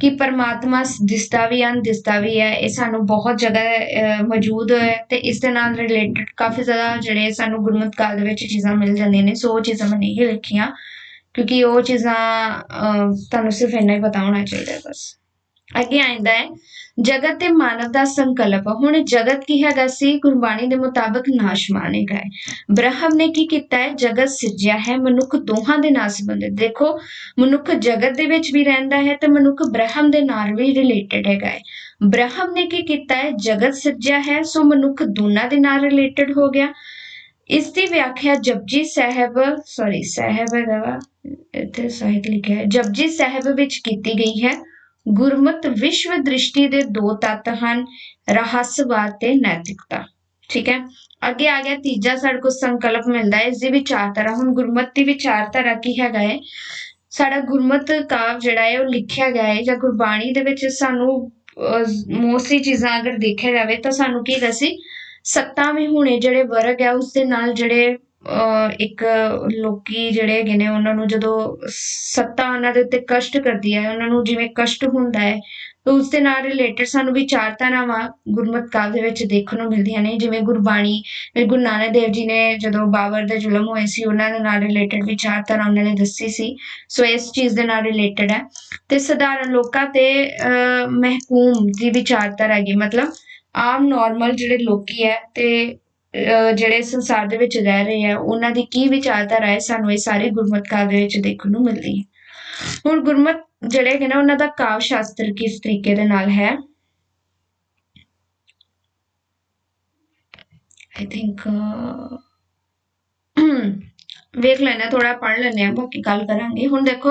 ਕਿ ਪਰਮਾਤਮਾ ਦਿਸਦਾ ਵੀ ਹਨ ਦਿਸਦਾ ਵੀ ਹੈ, ਇਹ ਸਾਨੂੰ ਬਹੁਤ ਜਗ੍ਹਾ ਮੌਜੂਦ ਹੈ ਤੇ ਇਸ ਦੇ ਨਾਲ ਰਿਲੇਟਡ ਕਾਫੀ ਜ਼ਿਆਦਾ ਜਿਹੜੇ ਸਾਨੂੰ ਗੁਰਮਤਿ ਕਾਲ ਦੇ ਵਿੱਚ ਚੀਜ਼ਾਂ ਮਿਲ ਜਾਂਦੀਆਂ ਨੇ। ਸੋ ਉਹ ਚੀਜ਼ਾਂ ਮੈਂ ਨਹੀਂ ਲਿਖੀਆਂ, ਕਿਉਂਕਿ ਉਹ ਚੀਜ਼ਾਂ ਤੁਹਾਨੂੰ ਸਿਰਫ ਇੰਨਾ ਹੀ ਪਤਾ ਹੋਣਾ ਚਾਹੀਦਾ ਬਸ। ਅੱਗੇ ਆਇੰਦਾ ਹੈ। ਜਗਤ ਤੇ ਮਾਨਵ ਦਾ ਸੰਕਲਪ। ਹੁਣ ਜਗਤ ਕੀ ਹੈਗਾ ਸੀ? ਗੁਰਬਾਣੀ ਦੇ ਮੁਤਾਬਕ ਨਾਸ਼ਮਾਨ ਹੈਗਾ ਹੈ। ਬ੍ਰਹਮ ਨੇ ਕੀ ਕੀਤਾ ਹੈ? ਜਗਤ ਸਿਰਜਿਆ ਹੈ। ਮਨੁੱਖ ਦੋਹਾਂ ਦੇ ਨਾਲ ਸੰਬੰਧਿਤ। ਦੇਖੋ, ਮਨੁੱਖ ਜਗਤ ਦੇ ਵਿੱਚ ਵੀ ਰਹਿੰਦਾ ਹੈ ਤੇ ਮਨੁੱਖ ਬ੍ਰਹਮ ਦੇ ਨਾਲ ਵੀ ਰਿਲੇਟਡ ਹੈਗਾ ਹੈ। ਬ੍ਰਹਮ ਨੇ ਕੀ ਕੀਤਾ ਹੈ? ਜਗਤ ਸਿਰਜਿਆ ਹੈ, ਸੋ ਮਨੁੱਖ ਦੋਨਾਂ ਦੇ ਨਾਲ ਰਿਲੇਟਡ ਹੋ ਗਿਆ। ਇਸ ਦੀ ਵਿਆਖਿਆ ਜਪਜੀ ਸਾਹਿਬ ਸੌਰੀ ਸਾਹਿਬ ਹੈਗਾ ਇੱਥੇ ਸਾਹਿਤ ਲਿਖਿਆ ਹੈ। ਜਪਜੀ ਸਾਹਿਬ ਵਿੱਚ ਕੀਤੀ ਗਈ ਹੈ। ਗੁਰਮਤ ਵਿਸ਼ਵ ਦ੍ਰਿਸ਼ਟੀ ਦੇ ਦੋ ਤੱਤ ਹਨ ਰਹੱਸਵਾਦ ਤੇ ਨੈਤਿਕਤਾ। ਠੀਕ ਹੈ? ਅੱਗੇ ਆ ਗਿਆ, ਤੀਜਾ ਸਾਡੇ ਕੋਲ ਸੰਕਲਪ ਮਿਲਦਾ ਹੈ, ਇਸ ਦੀ ਵਿਚਾਰਧਾਰਾ। ਹੁਣ ਗੁਰਮਤ ਦੀ ਵਿਚਾਰਧਾਰਾ ਕੀ ਹੈਗਾ ਹੈ? ਸਾਡਾ ਗੁਰਮਤ ਕਾਵ ਜਿਹੜਾ ਹੈ, ਉਹ ਲਿਖਿਆ ਗਿਆ ਹੈ, ਜਾਂ ਗੁਰਬਾਣੀ ਦੇ ਵਿੱਚ ਸਾਨੂੰ ਮੋਸਟਲੀ ਚੀਜ਼ਾਂ ਅਗਰ ਦੇਖਿਆ ਜਾਵੇ ਤਾਂ ਸਾਨੂੰ ਕੀ ਦੱਸੀ? ਸੱਤਾ ਵੀ ਹੁਣੇ ਜਿਹੜੇ ਵਰਗ ਹੈ, ਉਸ ਦੇ ਨਾਲ ਜਿਹੜੇ ਇੱਕ ਲੋਕੀ ਜਿਹੜੇ ਹੈਗੇ ਨੇ, ਉਹਨਾਂ ਨੂੰ ਜਦੋਂ ਸੱਤਾ ਉਹਨਾਂ ਦੇ ਉੱਤੇ ਕਸ਼ਟ ਕਰਦੀ ਹੈ, ਉਹਨਾਂ ਨੂੰ ਜਿਵੇਂ ਕਸ਼ਟ ਹੁੰਦਾ ਹੈ, ਤਾਂ ਉਸ ਦੇ ਨਾਲ ਰਿਲੇਟਡ ਸਾਨੂੰ ਵਿਚਾਰਧਾਰਾਵਾਂ ਗੁਰਮਤਿ ਕਾਲ ਦੇ ਵਿੱਚ ਦੇਖਣ ਨੂੰ ਮਿਲਦੀਆਂ ਨੇ, ਜਿਵੇਂ ਗੁਰਬਾਣੀ ਗੁਰੂ ਨਾਨਕ ਦੇਵ ਜੀ ਨੇ ਜਦੋਂ ਬਾਬਰ ਦੇ ਜ਼ੁਲਮ ਹੋਏ ਸੀ, ਉਹਨਾਂ ਦੇ ਨਾਲ ਰਿਲੇਟਡ ਵਿਚਾਰਧਾਰਾ ਉਹਨਾਂ ਨੇ ਦੱਸੀ ਸੀ, ਸੋ ਇਸ ਚੀਜ਼ ਦੇ ਨਾਲ ਰਿਲੇਟਡ ਹੈ। ਤੇ ਸਧਾਰਨ ਲੋਕਾਂ ਤੇ ਮਹਿਕੂਮ ਦੀ ਵਿਚਾਰਧਾਰਾ ਹੈਗੀ, ਮਤਲਬ ਆਮ ਨਾਰਮਲ ਜਿਹੜੇ ਲੋਕੀ ਹੈ, ਤੇ ਜਿਹੜੇ ਸੰਸਾਰ ਦੇ ਵਿੱਚ ਰਹਿ ਰਹੇ ਆ, ਉਹਨਾਂ ਦੀ ਕੀ ਵਿਚਾਰਧਾਰਾ ਹੈ? ਸਾਨੂੰ ਇਹ ਸਾਰੇ ਗੁਰਮਤਿ ਕਾਲ ਦੇ ਵਿੱਚ ਦੇਖਣ ਨੂੰ ਮਿਲਦੀ ਹੈ ਹੁਣ ਗੁਰਮਤ ਜਿਹੜੇ ਹੈਗੇ ਨਾ, ਉਹਨਾਂ ਦਾ ਕਾਵ ਸ਼ਾਸਤਰ ਕਿਸ ਤਰੀਕੇ ਦੇ ਨਾਲ ਹੈ? ਆਈ ਥਿੰਕ ਵੇਖ ਲੈਣਾ ਥੋੜਾ ਪੜ੍ਹ ਲੈਣੇ ਆ ਬਾਕੀ ਗੱਲ ਕਰਾਂਗੇ। ਹੁਣ ਦੇਖੋ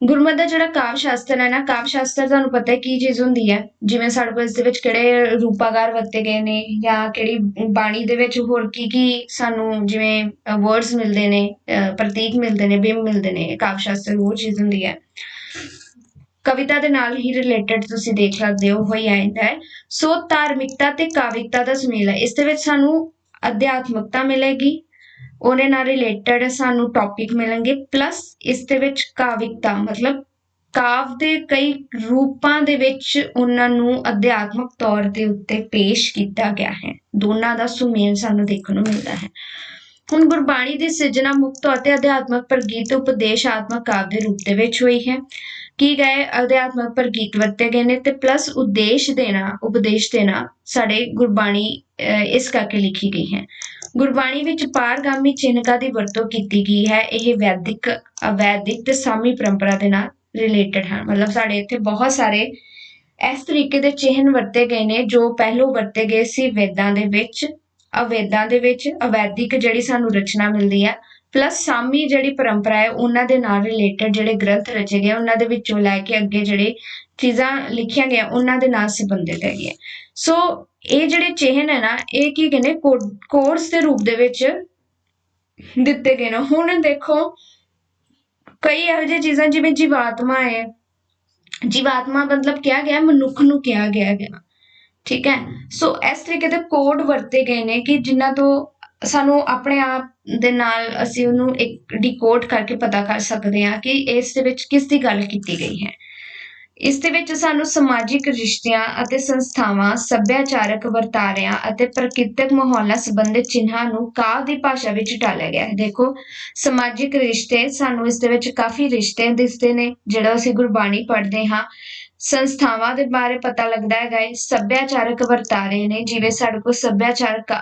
ਗੁਰਮਤ ਦਾ ਜਿਹੜਾ ਕਾਵ ਸ਼ਾਸਤਰ ਹੈ ਨਾ, ਕਾਵ ਸ਼ਾਸਤਰ ਤੁਹਾਨੂੰ ਪਤਾ ਹੈ ਕੀ ਚੀਜ਼ ਹੁੰਦੀ ਹੈ? ਜਿਵੇਂ ਸਾਡੇ ਕੋਲ ਇਸ ਦੇ ਵਿੱਚ ਕਿਹੜੇ ਰੂਪਾਕਾਰ ਵਰਤੇ ਗਏ ਨੇ ਜਾਂ ਕਿਹੜੀ ਬਾਣੀ ਦੇ ਵਿੱਚ ਹੋਰ ਕੀ ਕੀ ਸਾਨੂੰ ਜਿਵੇਂ ਵਰਡਸ ਮਿਲਦੇ ਨੇ ਪ੍ਰਤੀਕ ਮਿਲਦੇ ਨੇ, ਬਿੰਬ ਮਿਲਦੇ ਨੇ, ਕਾਵ ਸ਼ਾਸਤਰ ਉਹ ਚੀਜ਼ ਹੁੰਦੀ ਹੈ। ਕਵਿਤਾ ਦੇ ਨਾਲ ਹੀ ਰਿਲੇਟਡ ਤੁਸੀਂ ਦੇਖ ਸਕਦੇ ਹੋ, ਹੋਈ ਆਇੰਦਾ ਹੈ। ਸੋ ਧਾਰਮਿਕਤਾ ਤੇ ਕਾਵਿਕਤਾ ਦਾ ਸੁਮੇਲ ਹੈ। ਇਸ ਦੇ ਵਿੱਚ ਸਾਨੂੰ ਅਧਿਆਤਮਕਤਾ ਮਿਲੇਗੀ ਉਹਦੇ ਨਾਲ ਰਿਲੇਟਡ ਸਾਨੂੰ ਟੌਪਿਕ ਮਿਲਣਗੇ ਪਲੱਸ ਇਸ ਦੇ ਵਿੱਚ ਕਾਵਿਕਤਾ, ਮਤਲਬ ਕਾਵ ਦੇ ਕਈ ਰੂਪਾਂ ਦੇ ਵਿੱਚ ਉਹਨਾਂ ਨੂੰ ਅਧਿਆਤਮਕ ਤੌਰ ਦੇ ਉੱਤੇ ਪੇਸ਼ ਕੀਤਾ ਗਿਆ ਹੈ। ਦੋਨਾਂ ਦਾ ਸੁਮੇਲ ਸਾਨੂੰ ਦੇਖਣ ਨੂੰ ਮਿਲਦਾ ਹੈ। ਹੁਣ ਗੁਰਬਾਣੀ ਦੀ ਸਿਰਜਣਾ ਮੁੱਖ ਤੌਰ ਤੇ ਅਧਿਆਤਮਕ ਪ੍ਰਗੀਤ ਉਪਦੇਸ਼ਾਤਮਕ ਕਾਵ ਦੇ ਰੂਪ ਦੇ ਵਿੱਚ ਹੋਈ ਹੈ। ਕੀ ਗਏ? ਅਧਿਆਤਮਕ ਪ੍ਰਗੀਤ ਵਰਤੇ ਗਏ ਨੇ ਤੇ ਪਲੱਸ ਉਦੇਸ਼ ਦੇਣਾ, ਉਪਦੇਸ਼ ਦੇਣਾ ਸਾਡੇ ਗੁਰਬਾਣੀ ਇਸ ਕਰਕੇ ਲਿਖੀ ਗਈ ਹੈ। ਗੁਰਬਾਣੀ ਵਿੱਚ ਪਾਰਗਾਮੀ ਚਿੰਨ੍ਹਾਂ ਦੀ ਵਰਤੋਂ ਕੀਤੀ ਗਈ ਹੈ। ਇਹ ਵੈਦਿਕ, ਅਵੈਦਿਕ ਤੇ ਸਾਮੀ ਪਰੰਪਰਾ ਦੇ ਨਾਲ ਰਿਲੇਟਡ ਹਨ। ਮਤਲਬ ਸਾਡੇ ਇੱਥੇ ਬਹੁਤ ਸਾਰੇ ਇਸ ਤਰੀਕੇ ਦੇ ਚਿੰਨ੍ਹ ਵਰਤੇ ਗਏ ਨੇ ਜੋ ਪਹਿਲੋਂ ਵਰਤੇ ਗਏ ਸੀ ਵੇਦਾਂ ਦੇ ਵਿੱਚ। ਅਵੇਦਾਂ ਦੇ ਵਿੱਚ ਅਵੈਦਿਕ ਜਿਹੜੀ ਸਾਨੂੰ ਰਚਨਾ ਮਿਲਦੀ ਹੈ ਪਲੱਸ ਸਾਮੀ ਜਿਹੜੀ ਪਰੰਪਰਾ ਹੈ, ਉਹਨਾਂ ਦੇ ਨਾਲ ਰਿਲੇਟਡ ਜਿਹੜੇ ਗ੍ਰੰਥ ਰਚੇ ਗਏ ਉਹਨਾਂ ਦੇ ਵਿੱਚੋਂ ਲੈ ਕੇ ਅੱਗੇ ਜਿਹੜੇ ਚੀਜ਼ਾਂ ਲਿਖੀਆਂ ਗਈਆਂ, ਉਹਨਾਂ ਦੇ ਨਾਲ ਸੰਬੰਧਿਤ ਹੈਗੇ ਸੋ ਇਹ ਜਿਹੜੇ ਚਿਹਨ ਹੈ ਨਾ, ਇਹ ਕੀ ਕਹਿੰਦੇ ਕੋਰਸ ਦੇ ਰੂਪ ਦੇ ਵਿੱਚ ਦਿੱਤੇ ਗਏ ਨੇ। ਹੁਣ ਦੇਖੋ, ਕਈ ਇਹੋ ਜਿਹੀ ਚੀਜ਼ਾਂ, ਜਿਵੇਂ ਜੀਵਾਤਮਾ ਹੈ। ਜੀਵਾਤਮਾ ਮਤਲਬ ਕਿਹਾ ਗਿਆ, ਮਨੁੱਖ ਨੂੰ ਕਿਹਾ ਗਿਆ ਹੈ ਠੀਕ ਹੈ? ਸੋ ਇਸ ਤਰੀਕੇ ਦੇ ਕੋਡ ਵਰਤੇ ਗਏ ਨੇ ਕਿ ਜਿਨ੍ਹਾਂ ਤੋਂ ਸਾਨੂੰ ਆਪਣੇ ਆਪ ਦੇ ਨਾਲ ਅਸੀਂ ਉਹਨੂੰ ਇੱਕ ਡੀਕੋਡ ਕਰਕੇ ਪਤਾ ਕਰ ਸਕਦੇ ਹਾਂ ਕਿ ਇਸ ਦੇ ਵਿੱਚ ਕਿਸ ਦੀ ਗੱਲ ਕੀਤੀ ਗਈ ਹੈ। ਇਸ ਦੇ ਵਿੱਚ ਸਾਨੂੰ ਸਮਾਜਿਕ ਰਿਸ਼ਤਿਆਂ ਅਤੇ ਸੰਸਥਾਵਾਂ, ਸੱਭਿਆਚਾਰਕ ਵਰਤਾਰਿਆਂ ਅਤੇ ਪ੍ਰਕਿਰਤਕ ਮਾਹੌਲਾਂ ਸੰਬੰਧਿਤ ਚਿੰਨ੍ਹਾਂ ਨੂੰ ਕਾਵ ਦੀ ਭਾਸ਼ਾ ਵਿੱਚ ਢਾਲਿਆ ਗਿਆ ਹੈ। ਦੇਖੋ, ਸਮਾਜਿਕ ਰਿਸ਼ਤੇ ਸਾਨੂੰ ਇਸ ਦੇ ਵਿੱਚ ਕਾਫੀ ਰਿਸ਼ਤੇ ਦਿਸਦੇ ਨੇ, ਜਿਹੜਾ ਅਸੀਂ ਗੁਰਬਾਣੀ ਪੜ੍ਹਦੇ ਹਾਂ। ਸੰਸਥਾਵਾਂ ਦੇ ਬਾਰੇ ਪਤਾ ਲੱਗਦਾ ਹੈਗਾ ਹੈ, ਸੱਭਿਆਚਾਰਕ ਵਰਤਾਰੇ ਨੇ, ਜਿਵੇਂ ਸਾਡੇ ਕੋਲ ਸੱਭਿਆਚਾਰਕ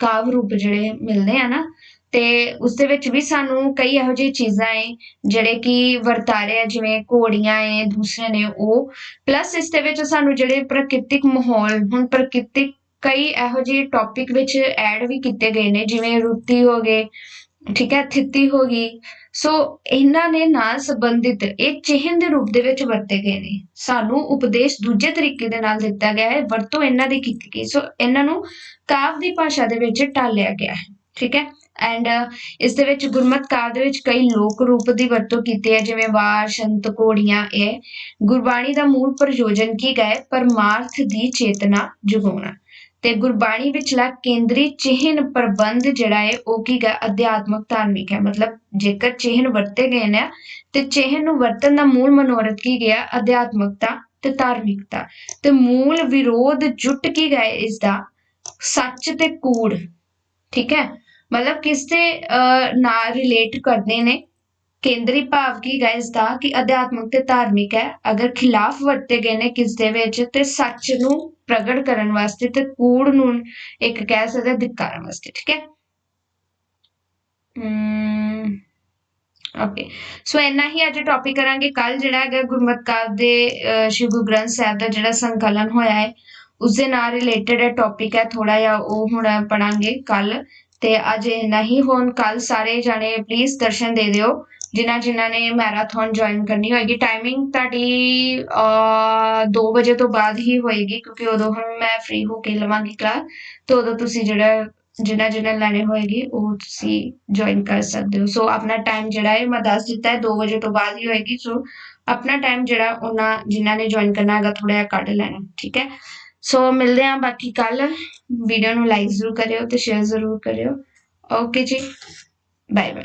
ਕਾਵ ਰੂਪ ਜਿਹੜੇ ਮਿਲਦੇ ਆ ਨਾ ਤੇ ਉਸ ਦੇ ਵਿੱਚ ਵੀ ਸਾਨੂੰ ਕਈ ਇਹੋ ਜਿਹੀ ਚੀਜ਼ਾਂ ਏ, ਜਿਹੜੇ ਕਿ ਵਰਤਾਰੇ ਆ, ਜਿਵੇਂ ਘੋੜੀਆਂ ਏ, ਦੂਸਰੇ ਨੇ ਉਹ। ਪਲੱਸ ਇਸ ਦੇ ਵਿੱਚ ਸਾਨੂੰ ਜਿਹੜੇ ਪ੍ਰਕਿਰਤਿਕ ਮਾਹੌਲ, ਹੁਣ ਪ੍ਰਕਿਰਤਿਕ ਕਈ ਇਹੋ ਜਿਹੇ ਟੌਪਿਕ ਵਿੱਚ ਐਡ ਵੀ ਕੀਤੇ ਗਏ ਨੇ, ਜਿਵੇਂ ਰੁੱਤੀ ਹੋ ਗਏ, ਠੀਕ ਹੈ, ਥਿੱਤੀ ਹੋ ਗਈ। ਸੋ ਇਹਨਾਂ ਨੇ ਨਾਲ ਸੰਬੰਧਿਤ ਇਹ ਚਿਹਨ ਦੇ ਰੂਪ ਦੇ ਵਿੱਚ ਵਰਤੇ ਗਏ ਨੇ। ਸਾਨੂੰ ਉਪਦੇਸ਼ ਦੂਜੇ ਤਰੀਕੇ ਦੇ ਨਾਲ ਦਿੱਤਾ ਗਿਆ ਹੈ, ਵਰਤੋਂ ਇਹਨਾਂ ਦੀ ਕੀਤੀ ਗਈ। ਸੋ ਇਹਨਾਂ ਨੂੰ ਕਾਵ ਦੀ ਭਾਸ਼ਾ ਦੇ ਵਿੱਚ ਟਾਲਿਆ ਗਿਆ ਹੈ, ਠੀਕ ਹੈ। ਐਂਡ uh, ਇਸ ਦੇ ਵਿੱਚ ਗੁਰਮਤ ਕਾਵ ਦੇ ਵਿੱਚ ਕਈ ਲੋਕ ਰੂਪ ਦੀ ਵਰਤੋਂ ਕੀਤੀ ਹੈ, ਜਿਵੇਂ ਵਾਰ, ਸ਼ੰਤ ਕੋੜੀਆਂ ਇਹ। ਗੁਰਬਾਣੀ ਦਾ ਮੂਲ ਪ੍ਰਯੋਜਨ ਕੀ ਗਏ ਪਰਮਾਰਥ ਦੀ ਚੇਤਨਾ ਜਗਾਉਣਾ। ਤੇ ਗੁਰਬਾਣੀ ਵਿਚਲਾ ਕੇਂਦਰੀ ਚਿਹਨ ਪ੍ਰਬੰਧ ਜਿਹੜਾ ਹੈ, ਉਹ ਕੀ ਗਾ ਅਧਿਆਤਮਕ ਧਾਰਮਿਕ ਹੈ। ਮਤਲਬ ਜੇਕਰ ਚਿਹਨ ਵਰਤੇ ਗਏ ਨੇ, ਤੇ ਚਿਹਨ ਨੂੰ ਵਰਤਨ ਦਾ ਮੂਲ ਮਨੋਰਥ ਕੀ ਗਿਆ ਅਧਿਆਤਮਕਤਾ ਤੇ ਧਾਰਮਿਕਤਾ। ਤੇ ਮੂਲ ਵਿਰੋਧ ਜੁਟ ਕੀ ਗਏ ਇਸ ਦਾ ਸੱਚ ਤੇ ਕੂੜ। ਠੀਕ ਹੈ? ਮਤਲਬ ਕਿਸ ਦੇ ਨਾਲ ਰਿਲੇਟ ਕਰਦੇ ਨੇ? ਕੇਂਦਰੀ ਭਾਵ ਕੀ ਗਾਇਸ ਦਾ ਕਿ ਅਧਿਆਤਮਿਕ ਤੇ ਧਾਰਮਿਕ ਹੈ। ਅਗਰ ਖਿਲਾਫ ਵਰਤੇ ਗਏ ਨੇ ਕਿਸ ਦੇ ਵਿੱਚ? ਤੇ ਸੱਚ ਨੂੰ ਪ੍ਰਗਟ ਕਰਨ ਵਾਸਤੇ ਤੇ ਕੂੜ ਨੂੰ ਇੱਕ ਕਹਿ ਸਕਦੇ ਧਿਕਾਰਨ ਵਾਸਤੇ, ਠੀਕ ਹੈ? ਹਮ ਓਕੇ ਸੋ ਇੰਨਾ ਹੀ ਅੱਜ ਟੌਪਿਕ ਕਰਾਂਗੇ। ਕੱਲ ਜਿਹੜਾ ਹੈਗਾ ਗੁਰਮਤਿ ਕਾਲ ਦੇ ਸ਼੍ਰੀ ਗੁਰੂ ਗ੍ਰੰਥ ਸਾਹਿਬ ਦਾ ਜਿਹੜਾ ਸੰਕਲਨ ਹੋਇਆ ਹੈ ਉਸ ਦੇ ਨਾਲ ਰਿਲੇਟਡ ਹੈ ਟੌਪਿਕ ਹੈ ਥੋੜਾ ਜਿਹਾ ਉਹ ਹੁਣ ਪੜਾਂਗੇ ਕੱਲ ਤੇ ਅੱਜ ਨਹੀਂ ਹੋਣ ਕੱਲ ਸਾਰੇ ਜਾਣੇ ਪਲੀਜ਼ ਦਰਸ਼ਨ ਦੇ ਦਿਓ, ਜਿਨ੍ਹਾਂ ਜਿਨ੍ਹਾਂ ਨੇ ਮੈਰਾਥਨ ਜੁਆਇਨ ਕਰਨੀ ਹੋਏਗੀ। ਟਾਈਮਿੰਗ ਤੁਹਾਡੀ 2 ਵਜੇ ਤੋਂ ਬਾਅਦ ਹੀ ਹੋਏਗੀ, ਕਿਉਂਕਿ ਉਦੋਂ ਹੁਣ ਮੈਂ ਫ੍ਰੀ ਹੋ ਕੇ ਲਵਾਂਗੀ ਕਲਾਸ ਤੇ ਉਦੋਂ ਤੁਸੀਂ ਜਿਹੜਾ, ਜਿਨ੍ਹਾਂ ਜਿਨ੍ਹਾਂ ਲੈਣੇ ਹੋਏਗੀ, ਉਹ ਤੁਸੀਂ ਜੁਆਇਨ ਕਰ ਸਕਦੇ ਹੋ। ਸੋ ਆਪਣਾ ਟਾਈਮ ਜਿਹੜਾ ਹੈ, ਮੈਂ ਦੱਸ ਦਿੱਤਾ ਹੈ 2 ਵਜੇ ਤੋਂ ਬਾਅਦ ਹੀ ਹੋਏਗੀ। ਸੋ ਆਪਣਾ ਟਾਈਮ ਜਿਹੜਾ, ਉਹਨਾਂ ਜਿਨ੍ਹਾਂ ਨੇ ਜੁਆਇਨ ਕਰਨਾ ਹੈਗਾ ਥੋੜਾ ਜਿਹਾ ਕੱਢ ਲੈਣਾ, ਠੀਕ ਹੈ? ਸੋ ਮਿਲਦੇ ਆਂ ਬਾਕੀ ਕੱਲ ਵੀਡੀਓ ਨੂੰ ਲਾਈਕ ਜ਼ਰੂਰ ਕਰਿਓ ਤੇ ਸ਼ੇਅਰ ਜ਼ਰੂਰ ਕਰਿਓ। ਓਕੇ ਜੀ। Bye bye